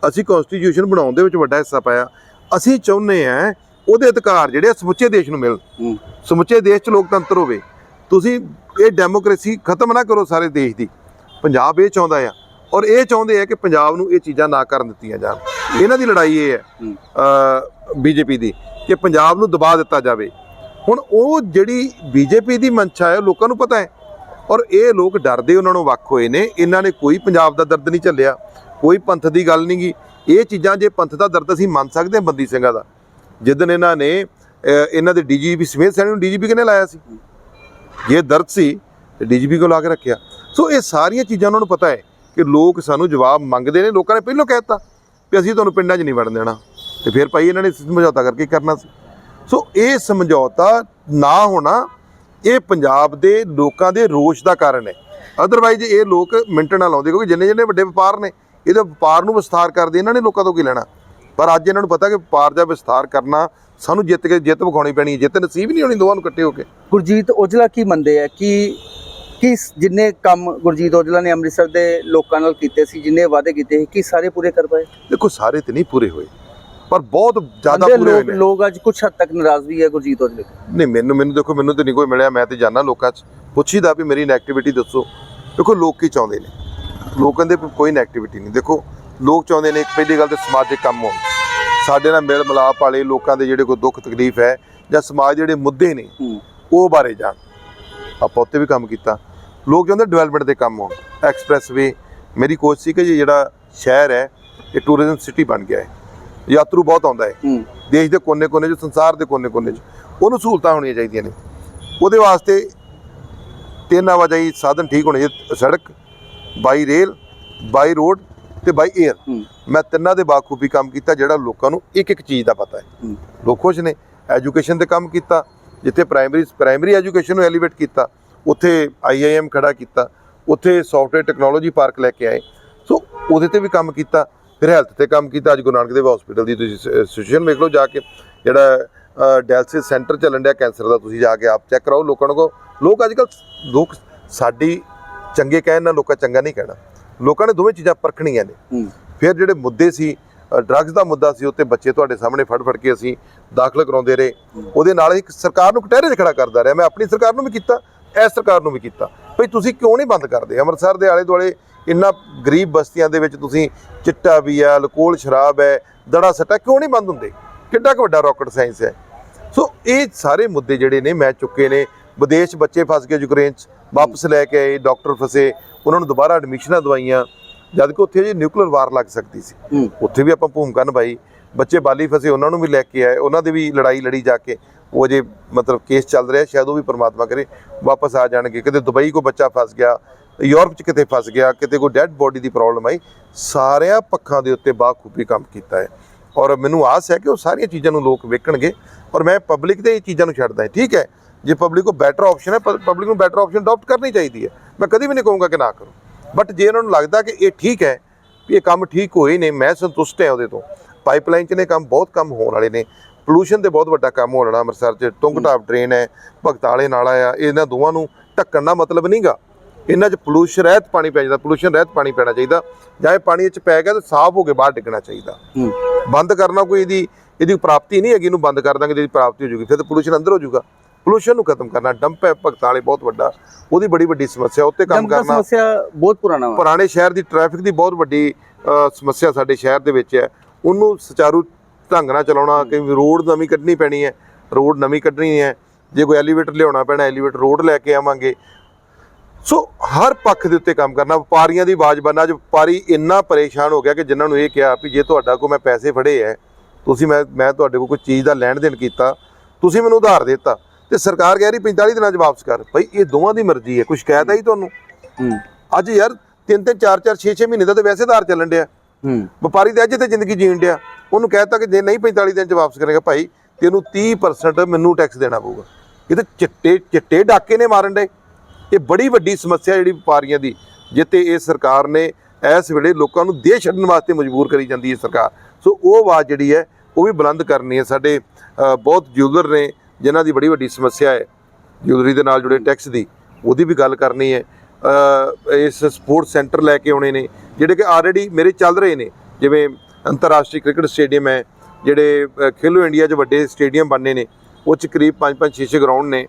ਅਸੀਂ ਕਨਸਟੀਟਿਊਸ਼ਨ ਬਣਾਉਣ ਦੇ ਵਿੱਚ ਵੱਡਾ ਹਿੱਸਾ ਪਾਇਆ। ਅਸੀਂ ਚਾਹੁੰਦੇ ਆ ਉਹਦੇ ਅਧਿਕਾਰ ਜਿਹੜੇ ਸਮੁੱਚੇ ਦੇਸ਼ ਨੂੰ ਮਿਲਣ। ਸਮੁੱਚੇ ਦੇਸ਼ 'ਚ ਲੋਕਤੰਤਰ ਹੋਵੇ। ਤੁਸੀਂ ਇਹ ਡੈਮੋਕ੍ਰੇਸੀ ਖਤਮ ਨਾ ਕਰੋ ਸਾਰੇ ਦੇਸ਼ ਦੀ। ਪੰਜਾਬ ਇਹ ਚਾਹੁੰਦਾ ਆ ਔਰ ਇਹ ਚਾਹੁੰਦੇ ਆ ਕਿ ਪੰਜਾਬ ਨੂੰ ਇਹ ਚੀਜ਼ਾਂ ਨਾ ਕਰਨ ਦਿੱਤੀਆਂ ਜਾਣ। ਇਹਨਾਂ ਦੀ ਲੜਾਈ ਇਹ ਹੈ ਬੀਜੇਪੀ ਦੀ ਕਿ ਪੰਜਾਬ ਨੂੰ ਦਬਾ ਦਿੱਤਾ ਜਾਵੇ। ਹੁਣ ਉਹ ਜਿਹੜੀ ਬੀਜੇਪੀ ਦੀ ਮਨਸ਼ਾ ਹੈ ਲੋਕਾਂ ਨੂੰ ਪਤਾ ਹੈ ਔਰ ਇਹ ਲੋਕ ਡਰਦੇ ਉਹਨਾਂ ਨੂੰ ਵੱਖ ਹੋਏ ਨੇ। ਇਹਨਾਂ ਨੇ ਕੋਈ ਪੰਜਾਬ ਦਾ ਦਰਦ ਨਹੀਂ ਝੱਲਿਆ ਕੋਈ ਪੰਥ ਦੀ ਗੱਲ ਨਹੀਂ ਗੀ। ਇਹ ਚੀਜ਼ਾਂ ਜੇ ਪੰਥ ਦਾ ਦਰਦ ਅਸੀਂ ਮੰਨ ਸਕਦੇ ਹਾਂ ਬੰਦੀ ਸਿੰਘਾਂ ਦਾ। ਜਿੱਦਨ ਇਹਨਾਂ ਨੇ ਇਹਨਾਂ ਦੇ ਡੀਜੀਪੀ ਸਮੇਤ ਸੈਣੀ ਨੂੰ ਡੀਜੀਪੀ ਕਿਨੇ ਲਾਇਆ ਸੀ? ਜੇ ਦਰਦ ਸੀ ਤੇ ਡੀਜੀਪੀ ਕੋਲ ਲਾ ਕੇ ਰੱਖਿਆ? ਸੋ ਇਹ ਸਾਰੀਆਂ ਚੀਜ਼ਾਂ ਉਹਨਾਂ ਨੂੰ ਪਤਾ ਹੈ ਕਿ ਲੋਕ ਸਾਨੂੰ ਜਵਾਬ ਮੰਗਦੇ ਨੇ। ਲੋਕਾਂ ਨੇ ਪਹਿਲਾਂ ਦਿੱਤਾ ਵੀ ਅਸੀਂ ਤੁਹਾਨੂੰ ਪਿੰਡਾਂ 'ਚ ਨਹੀਂ ਵੜਨ ਦੇਣਾ। ਤੇ ਫਿਰ ਭਾਈ ਇਹਨਾਂ ਨੇ ਸਮਝੌਤਾ ਕਰਕੇ ਕਰਨਾ ਸੀ? ਸੋ ਇਹ ਸਮਝੌਤਾ ਨਾ ਹੋਣਾ, ਇਹ ਪੰਜਾਬ ਦੇ ਲੋਕਾਂ ਦੇ ਰੋਸ਼ ਦਾ ਕਾਰਨ ਹੈ। ਅਦਰਵਾਈਜ਼ ਇਹ ਲੋਕ ਮਿੰਟ ਨਾਲ ਆਉਂਦੇ ਕਿਉਂਕਿ ਜਿੰਨੇ ਜਿੰਨੇ ਵੱਡੇ ਵਪਾਰ ਨੇ, ਇਹਦੇ ਵਪਾਰ ਨੂੰ ਵਿਸਥਾਰ ਕਰਦੇ, ਇਹਨਾਂ ਨੇ ਲੋਕਾਂ ਤੋਂ ਕੀ ਲੈਣਾ? ਪਰ ਅੱਜ ਇਹਨਾਂ ਨੂੰ ਪਤਾ ਕਿ ਵਪਾਰ ਦਾ ਵਿਸਥਾਰ ਕਰਨਾ ਸਾਨੂੰ ਜਿੱਤ ਕੇ ਜਿੱਤ ਵਿਖਾਉਣੀ ਪੈਣੀ ਹੈ। ਜਿੱਤ ਨਸੀਬ ਨਹੀਂ ਹੋਣੀ ਦੋਵਾਂ ਨੂੰ ਇਕੱਠੇ ਹੋ ਕੇ। ਗੁਰਜੀਤ ਔਜਲਾ ਕੀ ਮੰਨਦੇ ਆ ਕਿ ਕਿ ਜਿੰਨੇ ਕੰਮ ਗੁਰਜੀਤ ਔਜਲਾ ਨੇ ਅੰਮ੍ਰਿਤਸਰ ਦੇ ਲੋਕਾਂ ਨਾਲ ਕੀਤੇ ਸੀ ਜਿੰਨੇ ਵਾਅਦੇ ਕੀਤੇ ਸੀ ਕੀ ਸਾਰੇ ਪੂਰੇ ਕਰ ਪਾਏ? ਦੇਖੋ ਸਾਰੇ ਤੇ ਨਹੀਂ ਪੂਰੇ ਹੋਏ ਪਰ ਬਹੁਤ ਜ਼ਿਆਦਾ ਪੂਰੇ ਹੋਏ ਲੋਕ ਨੇ। ਲੋਕ ਅੱਜ ਕੁਝ ਹੱਦ ਤੱਕ ਨਾਰਾਜ਼ ਵੀ ਹੈ ਗੁਰਜੀਤ ਔਜਲੇ। ਨਹੀਂ ਮੈਨੂੰ ਮੈਨੂੰ ਦੇਖੋ ਮੈਨੂੰ ਤੇ ਨਹੀਂ ਕੋਈ ਮਿਲਿਆ ਮੈਂ ਤੇ ਜਾਣਾ ਲੋਕਾਂ 'ਚ। ਪੁੱਛੀਦਾ ਵੀ ਮੇਰੀ ਨੈਗੇਟਿਵਿਟੀ ਦੱਸੋ। ਦੇਖੋ ਲੋਕ ਕੀ ਚਾਹੁੰਦੇ ਨੇ? ਲੋਕਾਂ ਦੇ ਕੋਈ ਨੈਗੇਟਿਵਿਟੀ ਨਹੀਂ। ਦੇਖੋ ਲੋਕ ਚਾਹੁੰਦੇ ਨੇ ਇੱਕ ਪਹਿਲੀ ਗੱਲ ਤੇ ਸਮਾਜਿਕ ਕੰਮ ਹੋਣ। ਸਾਡੇ ਨਾਲ ਮੇਲ ਮਿਲਾਪ ਵਾਲੇ ਲੋਕਾਂ ਦੇ ਜਿਹੜੇ ਕੋਈ ਦੁੱਖ ਤਕਲੀਫ ਹੈ ਜਾਂ ਸਮਾਜ ਦੇ ਜਿਹੜੇ ਮੁੱਦੇ ਨੇ ਉਹ ਬਾਰੇ ਜਾਣ। ਆਪਾਂ ਉੱਤੇ ਵੀ ਕੰਮ ਕੀਤਾ। ਲੋਕ ਚਾਹੁੰਦੇ ਡਿਵੈਲਪਮੈਂਟ ਦੇ ਕੰਮ ਹੋਣ। ਐਕਸਪ੍ਰੈਸਵੇ ਮੇਰੀ ਕੋਸ਼ਿਸ਼ ਸੀ ਕਿ ਇਹ ਜਿਹੜਾ ਸ਼ਹਿਰ ਹੈ ਇਹ ਟੂਰਿਜ਼ਮ ਸਿਟੀ ਬਣ ਗਿਆ ਹੈ। ਯਾਤਰੂ ਬਹੁਤ ਆਉਂਦਾ ਹੈ। ਦੇਸ਼ ਦੇ ਕੋਨੇ-ਕੋਨੇ 'ਚ ਸੰਸਾਰ ਦੇ ਕੋਨੇ-ਕੋਨੇ 'ਚ। ਉਹਨੂੰ ਸਹੂਲਤਾਂ ਹੋਣੀਆਂ ਚਾਹੀਦੀਆਂ ਨੇ। ਉਹਦੇ ਵਾਸਤੇ ਤਿੰਨ ਆਵਾਜਾਈ ਸਾਧਨ ਠੀਕ ਹੋਣੇ ਚਾਹੀਦੇ। ਸੜਕ ਬਾਈ ਰੇਲ ਬਾਈ ਰੋਡ ਤੇ ਬਾਈ 에ਅਰ ਮੈਂ ਤਿੰਨਾਂ ਦੇ ਬਾਖੂਬੀ ਕੰਮ ਕੀਤਾ ਜਿਹੜਾ ਲੋਕਾਂ ਨੂੰ ਇੱਕ ਇੱਕ ਚੀਜ਼ ਦਾ ਪਤਾ ਹੈ। ਹੂੰ। ਲੋਕ ਖੁਸ਼ ਨੇ। ਐਜੂਕੇਸ਼ਨ ਤੇ ਕੰਮ ਕੀਤਾ। ਜਿੱਥੇ ਪ੍ਰਾਇਮਰੀ ਪ੍ਰਾਇਮਰੀ ਐਜੂਕੇਸ਼ਨ ਨੂੰ ਐਲੀਵੇਟ ਕੀਤਾ। ਉੱਥੇ ਆਈਆਈਐਮ ਖੜਾ ਕੀਤਾ ਉੱਥੇ ਸੌਫਟਵੇਅਰ ਟੈਕਨੋਲੋਜੀ ਪਾਰਕ ਲੈ ਕੇ ਆਏ। ਸੋ ਉਹਦੇ ਤੇ ਵੀ ਕੰਮ ਕੀਤਾ ਫਿਰ ਹੈਲਥ ਤੇ ਕੰਮ ਕੀਤਾ ਅੱਜ ਗੁਰੂ ਨਾਨਕ ਦੇਵ ਹਸਪੀਟਲ ਦੀ ਤੁਸੀਂ ਸਿਚੁਏਸ਼ਨ ਵੇਖ ਲਓ ਜਾ ਕੇ। ਜਿਹੜਾ ਡਾਇਲਸਿਸ ਸੈਂਟਰ ਚੱਲਣ ਡਿਆ ਕੈਂਸਰ ਦਾ ਤੁਸੀਂ ਜਾ ਕੇ ਆਪ ਚੈੱਕ ਕਰਾਓ ਲੋਕਾਂ ਨੂੰ ਲੋਕ ਅੱਜ ਕੱਲ੍ਹ ਲੋਕ ਸਾਡੀ ਚੰਗੇ ਕਹਿਣ ਨਾਲ ਲੋਕਾਂ ਚੰਗਾ ਨਹੀਂ ਕਹਿਣਾ। ਲੋਕਾਂ ਨੇ ਦੋਵੇਂ ਚੀਜ਼ਾਂ ਪਰਖਣੀਆਂ ਨੇ। ਹੂੰ। ਫਿਰ ਜਿਹੜੇ ਮੁੱਦੇ ਸੀ ਡਰੱਗਸ ਦਾ ਮੁੱਦਾ ਸੀ ਉੱਤੇ ਬੱਚੇ ਤੁਹਾਡੇ ਸਾਹਮਣੇ ਫੜ ਫੜ ਕੇ ਅਸੀਂ ਦਾਖਲ ਕਰਾਉਂਦੇ ਰਹੇ। ਉਹਦੇ ਨਾਲ ਇੱਕ ਸਰਕਾਰ ਨੂੰ ਕਟਹਿਰੇ 'ਚ ਖੜਾ ਕਰਦਾ ਰਿਹਾ। ਮੈਂ ਆਪਣੀ ਸਰਕਾਰ ਨੂੰ ਵੀ ਕੀਤਾ। ਇਸ ਸਰਕਾਰ ਨੂੰ ਵੀ ਕੀਤਾ। ਭਈ ਤੁਸੀਂ ਕਿਉਂ ਨਹੀਂ ਬੰਦ ਕਰਦੇ? ਅੰਮ੍ਰਿਤਸਰ ਦੇ ਆਲੇ ਦੁਆਲੇ ਇੰਨਾ ਗਰੀਬ ਬਸਤੀਆਂ ਦੇ ਵਿੱਚ ਤੁਸੀਂ ਚਿੱਟਾ ਵੀ ਹੈ ਅਲਕੋਹਲ ਸ਼ਰਾਬ ਹੈ ਦੜਾ ਸੱਟਾ ਕਿਉਂ ਨਹੀਂ ਬੰਦ ਹੁੰਦੇ? ਕਿੱਡਾ ਕੁ ਵੱਡਾ ਰਾਕਟ ਸਾਇੰਸ ਹੈ। ਸੋ ਇਹ ਸਾਰੇ ਮੁੱਦੇ ਜਿਹੜੇ ਨੇ ਮੈਂ ਚੁੱਕੇ ਨੇ। ਵਿਦੇਸ਼ ਬੱਚੇ ਫਸ ਗਏ ਯੂਕਰੇਨ 'ਚ ਵਾਪਸ ਲੈ ਕੇ ਆਏ ਡਾਕਟਰ ਫਸੇ ਉਹਨਾਂ ਨੂੰ ਦੁਬਾਰਾ ਐਡਮਿਸ਼ਨਾਂ ਦਵਾਈਆਂ। ਜਦ ਕਿ ਉੱਥੇ ਜੀ ਨਿਊਕਲੀਅਰ ਵਾਰ ਲੱਗ ਸਕਦੀ ਸੀ। ਉੱਥੇ ਵੀ ਆਪਾਂ ਭੂਮਿਕਾ ਨਿਭਾਈ। ਬੱਚੇ ਬਾਲੀ ਫਸੇ, ਉਹਨਾਂ ਨੂੰ ਵੀ ਲੈ ਕੇ ਆਏ, ਉਹਨਾਂ ਦੇ ਵੀ ਲੜਾਈ ਲੜੀ ਜਾ ਕੇ। ਉਹ ਜੇ ਮਤਲਬ ਕੇਸ ਚੱਲ ਰਿਹਾ, ਸ਼ਾਇਦ ਉਹ ਵੀ ਪਰਮਾਤਮਾ ਕਰੇ, ਵਾਪਸ ਆ ਜਾਣਗੇ। ਕਿਤੇ ਦੁਬਈ ਕੋ ਬੱਚਾ ਫਸ ਗਿਆ, ਯੂਰਪ ਚ ਕਿਤੇ ਫਸ ਗਿਆ, ਕਿਤੇ ਕੋਈ ਡੈੱਡ ਬੋਡੀ ਦੀ ਪ੍ਰੋਬਲਮ ਆਈ, ਸਾਰਿਆਂ ਪੱਖਾਂ ਦੇ ਉੱਤੇ ਬਾਖੂਬੀ ਕੰਮ ਕੀਤਾ ਹੈ। ਔਰ ਮੈਨੂੰ ਆਸ ਹੈ ਕਿ ਉਹ ਸਾਰੀਆਂ ਚੀਜ਼ਾਂ ਨੂੰ ਲੋਕ ਵੇਖਣਗੇ। ਔਰ ਮੈਂ ਪਬਲਿਕ ਤੇ ਇਹ ਚੀਜ਼ਾਂ ਨੂੰ ਛੱਡਦਾ ਹਾਂ, ਠੀਕ ਹੈ? ਜੇ ਪਬਲਿਕ ਕੋ ਬੈਟਰ ਆਪਸ਼ਨ ਹੈ ਪਬਲਿਕ ਨੂੰ ਬੈਟਰ ਆਪਸ਼ਨ ਅਡਾਪਟ ਕਰਨੀ ਚਾਹੀਦੀ ਹੈ। ਮੈਂ ਕਦੀ ਵੀ ਨਹੀਂ ਕਹੂੰਗਾ ਕਿ ਨਾ ਕਰੋ। ਬਟ ਜੇ ਉਹਨਾਂ ਨੂੰ ਲੱਗਦਾ ਕਿ ਇਹ ਠੀਕ ਹੈ, ਵੀ ਇਹ ਕੰਮ ਠੀਕ ਹੋਏ ਨੇ, ਮੈਂ ਸੰਤੁਸ਼ਟ ਹਾਂ ਉਹਦੇ ਤੋਂ। ਪਾਈਪਲਾਈਨ 'ਚ ਨੇ ਕੰਮ ਬਹੁਤ ਕੰਮ ਹੋਣ ਵਾਲੇ ਨੇ। ਪੋਲੂਸ਼ਨ ਤੇ ਬਹੁਤ ਵੱਡਾ ਕੰਮ ਹੋਣ ਅੰਮ੍ਰਿਤਸਰ 'ਚ। ਤੁੰਗਟਾਪ ਡਰੇਨ ਹੈ ਭਗਤਾਲੇ ਨਾਲਾ ਆ ਇਹਨਾਂ ਦੋਵਾਂ ਨੂੰ ਢੱਕਣ ਦਾ ਮਤਲਬ ਨਹੀਂਗਾ। ਇਹਨਾਂ 'ਚ ਪੋਲੂਸ਼ਨ ਰਹਿਤ ਪਾਣੀ ਪੈ ਜਾਂਦਾ। ਪੋਲੂਸ਼ਨ ਰਹਿਤ ਪਾਣੀ ਪੈਣਾ ਚਾਹੀਦਾ। ਜਾਂ ਇਹ ਪਾਣੀ 'ਚ ਪੈ ਗਿਆ ਤਾਂ ਸਾਫ਼ ਹੋ ਕੇ ਬਾਹਰ ਡਿੱਗਣਾ ਚਾਹੀਦਾ। ਬੰਦ ਕਰਨਾ ਕੋਈ ਇਹਦੀ ਇਹਦੀ ਪ੍ਰਾਪਤੀ ਨਹੀਂ ਹੈਗੀ ਇਹਨੂੰ ਬੰਦ ਕਰ ਦਾਂਗੇ ਜਿਹਦੀ ਪ੍ਰਾਪਤੀ ਹੋ ਜੂਗੀ। ਫਿਰ ਤਾਂ ਪੋਲੂਸ਼ਨ ਅੰਦਰ ਹੋ ਜਾਊਗਾ ਪੋਲੂਸ਼ਨ ਨੂੰ ਖਤਮ ਕਰਨਾ ਡੰਪ ਹੈ ਭਗਤਾਲੇ ਬਹੁਤ ਵੱਡਾ। ਉਹਦੀ ਬੜੀ ਵੱਡੀ ਸਮੱਸਿਆ ਉੱਤੇ ਕੰਮ ਕਰਨਾ। ਸਮੱਸਿਆ ਬਹੁਤ ਪੁਰਾਣਾ ਪੁਰਾਣੇ ਸ਼ਹਿਰ ਦੀ ਟ੍ਰੈਫਿਕ ਦੀ ਬਹੁਤ ਵੱਡੀ ਸਮੱਸਿਆ ਸਾਡੇ ਸ਼ਹਿਰ ਦੇ ਵਿੱਚ ਹੈ। ਉਹਨੂੰ ਸੁਚਾਰੂ ਢੰਗ ਨਾਲ ਚਲਾਉਣਾ ਕਿ ਰੋਡ ਨਵੀਂ ਕੱਢਣੀ ਪੈਣੀ ਹੈ ਰੋਡ ਨਵੀਂ ਕੱਢਣੀ ਹੈ ਜੇ ਕੋਈ ਐਲੀਵੇਟਰ ਲਿਆਉਣਾ ਪੈਣਾ ਐਲੀਵੇਟਰ ਰੋਡ ਲੈ ਕੇ ਆਵਾਂਗੇ। ਸੋ ਹਰ ਪੱਖ ਦੇ ਉੱਤੇ ਕੰਮ ਕਰਨਾ ਵਪਾਰੀਆਂ ਦੀ ਆਵਾਜ਼ ਬਣਨਾ ਅੱਜ ਵਪਾਰੀ ਇੰਨਾ ਪਰੇਸ਼ਾਨ ਹੋ ਗਿਆ ਕਿ ਜਿਨ੍ਹਾਂ ਨੂੰ ਇਹ ਕਿਹਾ ਵੀ ਜੇ ਤੁਹਾਡਾ ਕੋ ਮੈਂ ਪੈਸੇ ਫੜੇ ਐ ਤੁਸੀਂ ਮੈਂ ਮੈਂ ਤੁਹਾਡੇ ਕੋਲ ਕੋਈ ਚੀਜ਼ ਦਾ ਲੈਣ ਦੇਣ ਕੀਤਾ ਤੁਸੀਂ ਮੈਨੂੰ ਉਧਾਰ ਦਿੱਤਾ ਤੇ ਸਰਕਾਰ ਕਹਿ ਰਹੀ 45 ਦਿਨਾਂ 'ਚ ਵਾਪਸ ਕਰ। ਭਈ ਇਹ ਦੋਵਾਂ ਦੀ ਮਰਜ਼ੀ ਹੈ ਕੁਝ ਸ਼ਿਕਾਇਤ ਆਈ ਤੁਹਾਨੂੰ। ਹੂੰ। ਅੱਜ ਯਾਰ ਤਿੰਨ ਤਿੰਨ ਚਾਰ ਚਾਰ 6 6 ਮਹੀਨੇ ਦਾ ਤੇ ਵੈਸੇ ਆਧਾਰ ਚੱਲਣ ਡਿਆ। ਹੂੰ ਵਪਾਰੀ ਤੇ ਅੱਜ ਤੇ ਜ਼ਿੰਦਗੀ ਜੀਣ ਡਿਆ। ਉਹਨੂੰ ਕਹਿਤਾ ਕਿ ਜੇ ਨਹੀਂ 45 ਦਿਨ ਚ ਵਾਪਸ ਕਰੇਗਾ ਭਾਈ ਤੈਨੂੰ 30% ਮੈਨੂੰ ਟੈਕਸ ਦੇਣਾ ਪਊਗਾ। ਇਹ ਤਾਂ ਚਿੱਟੇ ਚਿੱਟੇ ਡਾਕੇ ਨੇ ਮਾਰਨ ਡੇ ਇਹ ਬੜੀ ਵੱਡੀ ਸਮੱਸਿਆ ਜਿਹੜੀ ਵਪਾਰੀਆਂ ਦੀ ਜਿੱਤੇ ਇਹ ਸਰਕਾਰ ਨੇ ਇਸ ਵੇਲੇ ਲੋਕਾਂ ਨੂੰ ਦੇਸ਼ ਛੱਡਣ ਵਾਸਤੇ ਮਜਬੂਰ ਕਰੀ ਜਾਂਦੀ ਹੈ ਸਰਕਾਰ। ਸੋ ਉਹ ਆਵਾਜ਼ ਜਿਹੜੀ ਹੈ, ਉਹ ਵੀ ਬੁਲੰਦ ਕਰਨੀ ਹੈ। ਸਾਡੇ ਬਹੁਤ ਜਿਊਲਰ ਨੇ, ਜਿਨ੍ਹਾਂ ਦੀ ਬੜੀ ਵੱਡੀ ਸਮੱਸਿਆ ਹੈ ਜਿਊਲਰੀ ਦੇ ਨਾਲ ਜੁੜੇ ਟੈਕਸ ਦੀ, ਉਹਦੀ ਵੀ ਗੱਲ ਕਰਨੀ ਹੈ। ਇਸ ਸਪੋਰਟਸ ਸੈਂਟਰ ਲੈ ਕੇ ਆਉਣੇ ਨੇ ਜਿਹੜੇ ਕਿ ਆਲਰੇਡੀ ਮੇਰੇ ਚੱਲ ਰਹੇ ਨੇ। ਜਿਵੇਂ ਅੰਤਰਰਾਸ਼ਟਰੀ ਕ੍ਰਿਕਟ ਸਟੇਡੀਅਮ ਹੈ ਜਿਹੜੇ ਖੇਲੋ ਇੰਡੀਆ 'ਚ ਵੱਡੇ ਸਟੇਡੀਅਮ ਬਣਨੇ ਨੇ ਉਹ 'ਚ ਕਰੀਬ 5-5 6-6 ਗਰਾਊਂਡ ਨੇ।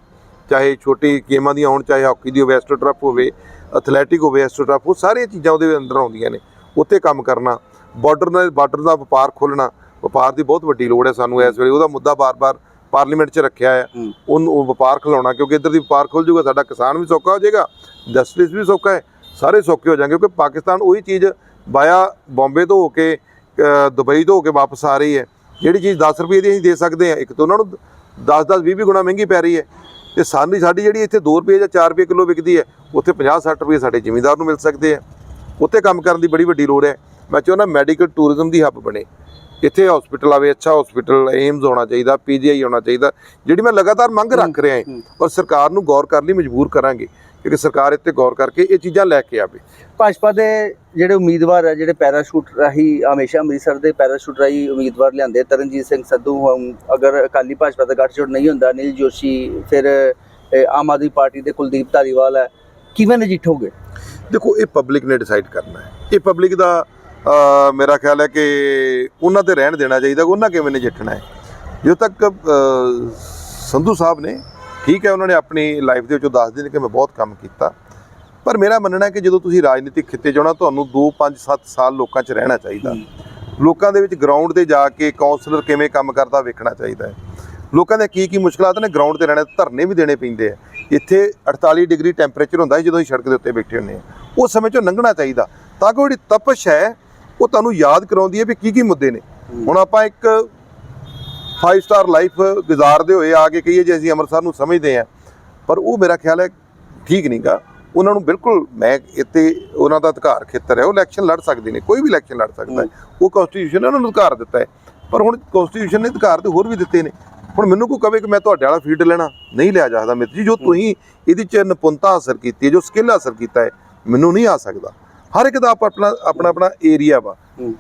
ਚਾਹੇ ਛੋਟੀ ਗੇਮਾਂ ਦੀਆਂ ਹੋਣ ਚਾਹੇ ਹਾਕੀ ਦੀ ਹੋਵੇ ਐਸਟ੍ਰੋਟਰਫ ਹੋਵੇ ਐਥਲੈਟਿਕ ਹੋਵੇ ਐਸਟ੍ਰੋਟਰਫ ਉਹ ਸਾਰੀਆਂ ਚੀਜ਼ਾਂ ਉਹਦੇ ਅੰਦਰ ਆਉਂਦੀਆਂ ਨੇ। ਉੱਥੇ ਕੰਮ ਕਰਨਾ ਬਾਰਡਰ ਨਾਲ ਬਾਰਡਰ ਦਾ ਵਪਾਰ ਖੋਲ੍ਹਣਾ ਵਪਾਰ ਦੀ ਬਹੁਤ ਵੱਡੀ ਲੋੜ ਹੈ ਸਾਨੂੰ ਇਸ ਵੇਲੇ। ਉਹਦਾ ਮੁੱਦਾ ਬਾਰ-ਬਾਰ ਪਾਰਲੀਮੈਂਟ 'ਚ ਰੱਖਿਆ ਹੈ। ਉਹਨੂੰ ਉਹ ਵਪਾਰ ਖਿਲਾਉਣਾ ਕਿਉਂਕਿ ਇੱਧਰ ਦੀ ਵਪਾਰ ਖੁੱਲ ਜਾਊਗਾ ਸਾਡਾ ਕਿਸਾਨ ਵੀ ਸੌਖਾ ਹੋ ਜਾਏਗਾ। ਇੰਡਸਟਰੀਜ਼ ਵੀ ਸੌਖਾ ਹੈ ਸਾਰੇ ਸੌਖੇ ਹੋ ਜਾਣਗੇ ਕਿਉਂਕਿ ਪਾਕਿਸਤਾਨ ਉਹੀ ਚੀਜ਼ ਬਾਇਆ ਬੰਬੇ ਤੋਂ ਹੋ ਕੇ ਦੁਬਈ ਤੋਂ ਹੋ ਕੇ ਵਾਪਸ ਆ ਰਹੀ ਹੈ। ਜਿਹੜੀ ਚੀਜ਼ 10 ਰੁਪਏ ਦੀ ਅਸੀਂ ਦੇ ਸਕਦੇ ਹਾਂ ਇੱਕ ਤਾਂ ਉਹਨਾਂ ਨੂੰ 10-10 20-20 ਗੁਣਾ ਮਹਿੰਗੀ ਪੈ ਰਹੀ ਹੈ। ਤੇ ਸਾਨੂੰ ਸਾਡੀ ਜਿਹੜੀ ਇੱਥੇ 2 ਰੁਪਏ ਜਾਂ 4 ਰੁਪਏ ਕਿਲੋ ਵਿਕਦੀ ਹੈ ਉੱਥੇ 50-60 ਰੁਪਏ ਸਾਡੇ ਜ਼ਿਮੀਂਦਾਰ ਨੂੰ ਮਿਲ ਸਕਦੇ ਆ ਉੱਥੇ ਕੰਮ ਕਰਨ ਦੀ ਬੜੀ ਵੱਡੀ ਲੋੜ ਹੈ। ਮੈਂ ਚਾਹੁੰਦਾ ਮੈਡੀਕਲ ਟੂਰਿਜ਼ਮ ਦੀ ਹੱਬ ਬਣੇ। ਇੱਥੇ ਹਸਪੀਟਲ ਆਵੇ ਅੱਛਾ ਹਸਪੀਟਲ ਏਮਸ ਹੋਣਾ ਚਾਹੀਦਾ ਪੀਜੀਆਈ ਹੋਣਾ ਚਾਹੀਦਾ ਜਿਹੜੀ ਮੈਂ ਲਗਾਤਾਰ ਮੰਗ ਰੱਖ ਰਿਹਾ ਹਾਂ। ਔਰ ਸਰਕਾਰ ਨੂੰ ਗੌਰ ਕਰਨ ਲਈ ਮਜਬੂਰ ਕਰਾਂਗੇ। ਕਿਉਂਕਿ ਸਰਕਾਰ ਇੱਥੇ ਗੌਰ ਕਰਕੇ ਇਹ ਚੀਜ਼ਾਂ ਲੈ ਕੇ ਆਵੇ। ਭਾਜਪਾ ਦੇ ਜਿਹੜੇ ਉਮੀਦਵਾਰ ਹੈ ਜਿਹੜੇ ਪੈਰਾਸ਼ੂਟ ਰਾਹੀਂ ਹਮੇਸ਼ਾ ਅੰਮ੍ਰਿਤਸਰ ਦੇ ਪੈਰਾਸ਼ੂਟ ਰਾਹੀਂ ਉਮੀਦਵਾਰ ਲਿਆਂਦੇ ਤਰਨਜੀਤ ਸਿੰਘ ਸੰਧੂ ਅਗਰ ਅਕਾਲੀ ਭਾਜਪਾ ਦਾ ਗੱਠਜੋੜ ਨਹੀਂ ਹੁੰਦਾ ਅਨਿਲ ਜੋਸ਼ੀ ਫਿਰ ਆਮ ਆਦਮੀ ਪਾਰਟੀ ਦੇ ਕੁਲਦੀਪ ਧਾਰੀਵਾਲ ਹੈ ਕਿਵੇਂ ਨਜਿੱਠੋਗੇ? ਦੇਖੋ ਇਹ ਪਬਲਿਕ ਨੇ ਡਿਸਾਈਡ ਕਰਨਾ ਹੈ। ਇਹ ਪਬਲਿਕ ਦਾ ਮੇਰਾ ਖਿਆਲ ਹੈ ਕਿ ਉਹਨਾਂ ਤੇ ਰਹਿਣ ਦੇਣਾ ਚਾਹੀਦਾ ਉਹਨਾਂ ਕਿਵੇਂ ਨਜਿੱਠਣਾ ਹੈ। ਜਦੋਂ ਤੱਕ ਸੰਧੂ ਸਾਹਿਬ ਨੇ ਠੀਕ ਹੈ ਉਹਨਾਂ ਨੇ ਆਪਣੀ ਲਾਈਫ ਦੇ ਵਿੱਚੋਂ ਦੱਸਦੇ ਨੇ ਕਿ ਮੈਂ ਬਹੁਤ ਕੰਮ ਕੀਤਾ। ਪਰ ਮੇਰਾ ਮੰਨਣਾ ਹੈ ਕਿ ਜਦੋਂ ਤੁਸੀਂ ਰਾਜਨੀਤਿਕ ਖਿੱਤੇ 'ਚ ਆਉਣਾ ਤੁਹਾਨੂੰ 2 5 7 ਸਾਲ ਲੋਕਾਂ 'ਚ ਰਹਿਣਾ ਚਾਹੀਦਾ। ਲੋਕਾਂ ਦੇ ਵਿੱਚ ਗਰਾਊਂਡ ਤੇ ਜਾ ਕੇ ਕਾਉਂਸਲਰ ਕਿਵੇਂ ਕੰਮ ਕਰਦਾ ਵੇਖਣਾ ਚਾਹੀਦਾ ਹੈ। ਲੋਕਾਂ ਦੇ ਕੀ ਕੀ ਮੁਸ਼ਕਲਾਂ ਨੇ ਗਰਾਊਂਡ ਤੇ ਰਹਿਣਾ ਧਰਨੇ ਵੀ ਦੇਣੇ ਪੈਂਦੇ ਆ। ਇੱਥੇ 48 ਡਿਗਰੀ ਟੈਂਪਰੇਚਰ ਹੁੰਦਾ ਜਦੋਂ ਅਸੀਂ ਸੜਕ ਦੇ ਉੱਤੇ ਬੈਠੇ ਹੁੰਦੇ ਆ। ਉਸ ਸਮੇਂ 'ਚੋਂ ਲੰਘਣਾ ਚਾਹੀਦਾ। ਤਾਂ ਕਿ ਉਹ ਜਿਹੜੀ ਤਪਸ਼ ਹੈ ਉਹ ਤੁਹਾਨੂੰ ਯਾਦ ਕਰਾਉਂਦੀ ਹੈ ਵੀ ਕੀ ਕੀ ਮੁੱਦੇ ਨੇ। ਹੁਣ ਆਪਾਂ ਇੱਕ 5 ਸਟਾਰ ਲਾਈਫ ਗੁਜ਼ਾਰਦੇ ਹੋਏ ਆ ਕੇ ਕਹੀਏ ਜੇ ਅਸੀਂ ਅੰਮ੍ਰਿਤਸਰ ਨੂੰ ਸਮਝਦੇ ਆ ਪਰ ਉਹ ਮੇਰਾ ਖਿਆਲ ਹੈ ਠੀਕ ਨਹੀਂਗਾ ਉਹਨਾਂ ਨੂੰ ਬਿਲਕੁਲ ਮੈਂ ਇੱਥੇ ਉਹਨਾਂ ਦਾ ਅਧਿਕਾਰ ਖੇਤਰ ਹੈ। ਉਹ ਇਲੈਕਸ਼ਨ ਲੜ ਸਕਦੇ ਨੇ ਕੋਈ ਵੀ ਇਲੈਕਸ਼ਨ ਲੜ ਸਕਦਾ ਹੈ। ਉਹ ਕਨਸਟੀਟਿਊਸ਼ਨ ਨੇ ਉਹਨਾਂ ਨੂੰ ਅਧਿਕਾਰ ਦਿੱਤਾ ਹੈ। ਪਰ ਹੁਣ ਕਨਸਟੀਟਿਊਸ਼ਨ ਨੇ ਅਧਿਕਾਰ ਤੇ ਹੋਰ ਵੀ ਦਿੱਤੇ ਨੇ। ਹੁਣ ਮੈਨੂੰ ਕੋਈ ਕਵੇ ਕਿ ਮੈਂ ਤੁਹਾਡੇ ਵਾਲਾ ਫੀਲਡ ਲੈਣਾ ਨਹੀਂ ਲਿਆ ਜਾ ਸਕਦਾ ਮਿੱਤਰ ਜੀ। ਜੋ ਤੁਸੀਂ ਇਹਦੇ ਚ ਨਿਪੁੰਨਤਾ ਹਾਸਲ ਕੀਤੀ ਹੈ ਜੋ ਸਕਿੱਲ ਹਾਸਲ ਕੀਤਾ ਹੈ ਮੈਨੂੰ ਨਹੀਂ ਆ ਸਕਦਾ। ਹਰ ਇੱਕ ਦਾ ਆਪ- ਆਪਣਾ ਆਪਣਾ ਆਪਣਾ ਏਰੀਆ ਵਾ।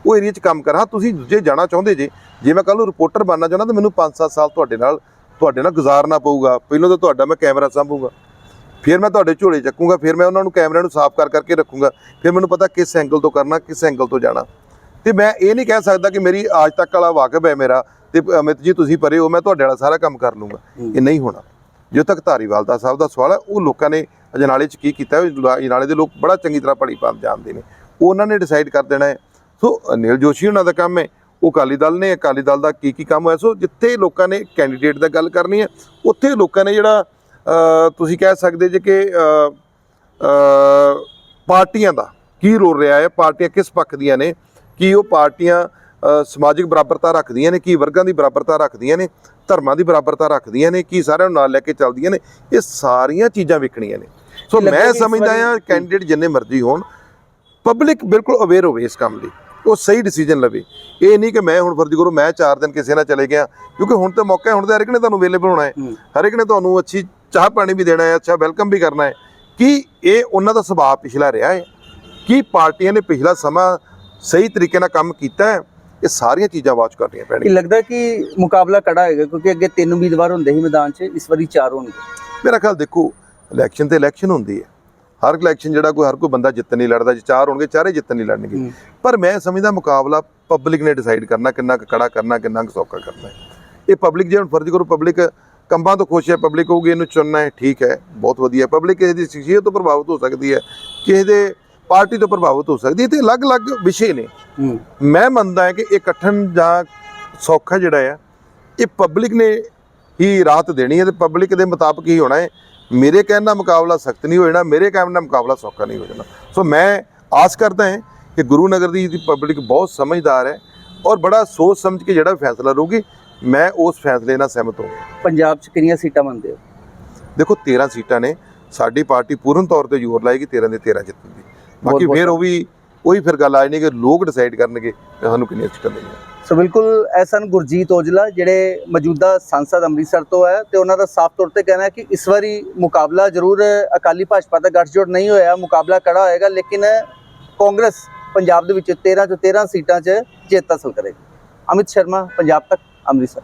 ਉਹ ਏਰੀਆ 'ਚ ਕੰਮ ਕਰ। ਤੁਸੀਂ ਜੇ ਜਾਣਾ ਚਾਹੁੰਦੇ ਜੇ ਜੇ ਮੈਂ ਕੱਲ ਨੂੰ ਰਿਪੋਰਟਰ ਬਣਨਾ ਚਾਹੁੰਦਾ ਤਾਂ ਮੈਨੂੰ 5-7 ਸਾਲ ਤੁਹਾਡੇ ਨਾਲ ਤੁਹਾਡੇ ਨਾਲ ਗੁਜ਼ਾਰਨਾ ਪਊਗਾ। ਪਹਿਲਾਂ ਤਾਂ ਤੁਹਾਡਾ ਮੈਂ ਕੈਮਰਾ ਸਾਂਭੂਗਾ। ਫਿਰ ਮੈਂ ਤੁਹਾਡੇ ਝੋਲੇ ਚੱਕੂਗਾ। ਫਿਰ ਮੈਂ ਉਹਨਾਂ ਨੂੰ ਕੈਮਰੇ ਨੂੰ ਸਾਫ਼ ਕਰ ਕਰਕੇ ਰੱਖੂਗਾ। ਫਿਰ ਮੈਨੂੰ ਪਤਾ ਕਿਸ ਐਂਗਲ ਤੋਂ ਕਰਨਾ ਕਿਸ ਐਂਗਲ ਤੋਂ ਜਾਣਾ। ਤੇ ਮੈਂ ਇਹ ਨਹੀਂ ਕਹਿ ਸਕਦਾ ਕਿ ਮੇਰੀ ਅੱਜ ਤੱਕ ਵਾਲਾ ਵਾਕਬ ਹੈ ਮੇਰਾ ਤੇ ਅਮਿਤ ਜੀ ਤੁਸੀਂ ਪਰੇ ਹੋ ਮੈਂ ਤੁਹਾਡੇ ਵਾਲਾ ਸਾਰਾ ਕੰਮ ਕਰ ਲੂੰਗਾ। ਇਹ ਨਹੀਂ ਹੋਣਾ। ਜਦੋਂ ਤੱਕ ਧਾਰੀਵਾਲ ਦਾ ਸਾਹਿਬ ਦਾ ਸਵਾਲ ਹੈ। ਉਹ ਲੋਕਾਂ ਨੇ ਅਜਨਾਲੇ 'ਚ ਕੀ ਕੀਤਾ ਅਜਨਾਲੇ ਦੇ ਲੋਕ ਬੜਾ ਚੰਗੀ ਤਰ੍ਹਾਂ ਪੜੀ ਪਾਪ ਜਾਣਦੇ ਨੇ। ਉਹਨਾਂ ਨੇ ਡਿਸਾਈਡ ਕਰ ਦੇਣਾ ਹੈ। ਸੋ, ਅਨਿਲ ਜੋਸ਼ੀ ਉਹਨਾਂ ਦਾ ਕੰਮ ਹੈ। ਉਹ ਅਕਾਲੀ ਦਲ ਨੇ, ਅਕਾਲੀ ਦਲ ਦਾ ਕੀ ਕੀ ਕੰਮ ਹੋਇਆ? ਸੋ, ਜਿੱਥੇ ਲੋਕਾਂ ਨੇ ਕੈਂਡੀਡੇਟ ਦਾ ਗੱਲ ਕਰਨੀ ਹੈ, ਉੱਥੇ ਲੋਕਾਂ ਨੇ ਜਿਹੜਾ ਤੁਸੀਂ ਕਹਿ ਸਕਦੇ ਜੇ ਕਿ ਪਾਰਟੀਆਂ ਦਾ ਕੀ ਰੋਲ ਰਿਹਾ ਹੈ, ਪਾਰਟੀਆਂ ਕਿਸ ਪੱਖ ਦੀਆਂ ਨੇ, ਕੀ ਉਹ ਪਾਰਟੀਆਂ ਸਮਾਜਿਕ ਬਰਾਬਰਤਾ ਰੱਖਦੀਆਂ ਨੇ ਕੀ ਵਰਗਾਂ ਦੀ ਬਰਾਬਰਤਾ ਰੱਖਦੀਆਂ ਨੇ ਧਰਮਾਂ ਦੀ ਬਰਾਬਰਤਾ ਰੱਖਦੀਆਂ ਨੇ ਕੀ ਸਾਰਿਆਂ ਨੂੰ ਨਾਲ ਲੈ ਕੇ ਚੱਲਦੀਆਂ ਨੇ ਇਹ ਸਾਰੀਆਂ ਚੀਜ਼ਾਂ ਵਿਕਣੀਆਂ ਨੇ। ਸੋ ਮੈਂ ਸਮਝਦਾ ਹਾਂ ਕੈਂਡੀਡੇਟ ਜਿੰਨੇ ਮਰਜ਼ੀ ਹੋਣ ਪਬਲਿਕ ਬਿਲਕੁਲ ਅਵੇਅਰ ਹੋਵੇ ਇਸ ਕੰਮ ਲਈ ਉਹ ਸਹੀ ਡਿਸੀਜਨ ਲਵੇ। ਇਹ ਨਹੀਂ ਕਿ ਮੈਂ ਹੁਣ ਫਰਜ਼ ਕਰੋ ਮੈਂ 4 ਦਿਨ ਕਿਸੇ ਨਾਲ ਚਲੇ ਗਿਆ ਕਿਉਂਕਿ ਹੁਣ ਤੇ ਮੌਕਾ ਹੈ ਹੁਣ ਤੇ ਹਰ ਇੱਕ ਨੇ ਤੁਹਾਨੂੰ ਅਵੇਲੇਬਲ ਹੋਣਾ ਹੂੰ। ਹਰ ਇੱਕ ਨੇ ਤੁਹਾਨੂੰ ਅੱਛੀ ਚਾਹ ਪਾਣੀ ਵੀ ਦੇਣਾ ਹੈ ਅੱਛਾ ਵੈਲਕਮ ਵੀ ਕਰਨਾ ਹੈ। ਕੀ ਇਹ ਉਹਨਾਂ ਦਾ ਸੁਭਾਅ ਪਿਛਲਾ ਰਿਹਾ ਹੈ? ਕੀ ਪਾਰਟੀਆਂ ਨੇ ਪਿਛਲਾ ਸਮਾਂ ਸਹੀ ਤਰੀਕੇ ਨਾਲ ਕੰਮ ਕੀਤਾ ਹੈ? ਇਹ ਸਾਰੀਆਂ ਚੀਜ਼ਾਂ ਵਾਚ ਕਰਨੀਆਂ ਪੈਣਗੀਆਂ। ਲੱਗਦਾ ਕਿ ਮੁਕਾਬਲਾ ਕੜਾ ਹੋਏਗਾ ਕਿਉਂਕਿ ਅੱਗੇ ਤਿੰਨ ਉਮੀਦਵਾਰ ਹੁੰਦੇ ਸੀ ਮੈਦਾਨ 'ਚ ਇਸ ਵਾਰੀ ਚਾਰ ਹੋਣਗੇ। ਮੇਰਾ ਖਿਆਲ ਦੇਖੋ ਇਲੈਕਸ਼ਨ ਤੇ ਇਲੈਕਸ਼ਨ ਹੁੰਦੀ ਹੈ। ਹਰ ਇਲੈਕਸ਼ਨ ਜਿਹੜਾ ਕੋਈ ਹਰ ਕੋਈ ਬੰਦਾ ਜਿੱਤ ਨਹੀਂ ਲੜਦਾ ਜੇ ਚਾਰ ਹੋਣਗੇ ਚਾਰੇ ਜਿੱਤ ਨਹੀਂ ਲੜਨਗੇ। ਪਰ ਮੈਂ ਸਮਝਦਾ ਮੁਕਾਬਲਾ ਪਬਲਿਕ ਨੇ ਡਿਸਾਈਡ ਕਰਨਾ ਕਿੰਨਾ ਕੁ ਕੜਾ ਕਰਨਾ ਕਿੰਨਾ ਕੁ ਸੌਖਾ ਕਰਨਾ ਹੈ। ਇਹ ਪਬਲਿਕ ਜੇ ਹੁਣ ਫਰਜ਼ ਕਰੋ ਪਬਲਿਕ ਕੰਬਾਂ ਤੋਂ ਖੁਸ਼ ਹੈ ਪਬਲਿਕ ਕਹੂਗੀ ਇਹਨੂੰ ਚੁਣਨਾ ਹੈ ਠੀਕ ਹੈ ਬਹੁਤ ਵਧੀਆ। ਪਬਲਿਕ ਕਿਸੇ ਦੀ ਸ਼ਖਸੀਅਤ ਤੋਂ ਪ੍ਰਭਾਵਿਤ ਹੋ ਸਕਦੀ ਹੈ ਕਿਸੇ ਦੇ ਪਾਰਟੀ ਤੋਂ ਪ੍ਰਭਾਵਿਤ ਹੋ ਸਕਦੀ ਹੈ। ਤੇ ਅਲੱਗ-ਅਲੱਗ ਵਿਸ਼ੇ ਨੇ। ਮੈਂ ਮੰਨਦਾ ਹਾਂ ਕਿ ਇਹ ਇਕੱਠਣ ਜਾਂ ਸੌਖਾ ਜਿਹੜਾ ਆ ਇਹ ਪਬਲਿਕ ਨੇ ਹੀ ਰਾਹਤ ਦੇਣੀ ਹੈ ਤੇ ਪਬਲਿਕ ਦੇ ਮੁਤਾਬਕ ਹੀ ਹੋਣਾ ਹੈ। ਮੇਰੇ ਕਹਿਣ ਦਾ ਮੁਕਾਬਲਾ ਸਖਤ ਨਹੀਂ ਹੋ ਜਾਣਾ ਮੇਰੇ ਕਹਿਣ ਦਾ ਮੁਕਾਬਲਾ ਸੌਖਾ ਨਹੀਂ ਹੋ ਜਾਣਾ। ਸੋ ਮੈਂ ਆਸ ਕਰਦਾ ਹਾਂ ਕਿ ਗੁਰੂ ਨਗਰ ਦੀ ਪਬਲਿਕ ਬਹੁਤ ਸਮਝਦਾਰ ਹੈ ਔਰ ਬੜਾ ਸੋਚ ਸਮਝ ਕੇ ਜਿਹੜਾ ਫੈਸਲਾ ਲਊਗੀ ਮੈਂ ਉਸ ਫੈਸਲੇ ਨਾਲ ਸਹਿਮਤ ਹਾਂ। ਪੰਜਾਬ 'ਚ ਕਿੰਨੀਆਂ ਸੀਟਾਂ ਮੰਨਦੇ ਹੋ ਦੇਖੋ 13 ਸੀਟਾਂ ਨੇ। ਸਾਡੀ ਪਾਰਟੀ ਪੂਰਨ ਤੌਰ ਤੇ ਜ਼ੋਰ ਲਾਏਗੀ 13 ਦੇ 13 ਜਿੱਤਣ ਦੀ ਬਾਕੀ ਫਿਰ ਉਹ ਵੀ ਉਹੀ ਫਿਰ ਗੱਲ ਆ ਜਾਣੀ ਕਿ ਲੋਕ ਡਿਸਾਈਡ ਕਰਨਗੇ ਕਿ ਸਾਨੂੰ ਕਿੰਨੀਆਂ ਸੀਟਾਂ ਦੇਣੀਆਂ ਸੋ ਬਿਲਕੁਲ ਐਸਨ ਗੁਰਜੀਤ ਔਜਲਾ ਜਿਹੜੇ ਮੌਜੂਦਾ ਸੰਸਦ ਅੰਮ੍ਰਿਤਸਰ ਤੋਂ ਹੈ ਤੇ ਉਹਨਾਂ ਦਾ ਸਾਫ਼ ਤੌਰ ਤੇ ਕਹਿਣਾ ਹੈ ਕਿ ਇਸ ਵਾਰੀ ਮੁਕਾਬਲਾ ਜ਼ਰੂਰ ਅਕਾਲੀ ਭਾਜਪਾ ਦਾ ਗੱਠਜੋੜ ਨਹੀਂ ਹੋਇਆ ਮੁਕਾਬਲਾ ਕੜਾ ਹੋਏਗਾ ਲੇਕਿਨ ਕਾਂਗਰਸ ਪੰਜਾਬ ਦੇ ਵਿੱਚ 13 ਤੋਂ 13 ਸੀਟਾਂ 'ਚ ਜਿੱਤ ਹਾਸਲ ਕਰੇਗੀ। ਅਮਿਤ ਸ਼ਰਮਾ ਪੰਜਾਬ ਤੱਕ ਅੰਮ੍ਰਿਤਸਰ।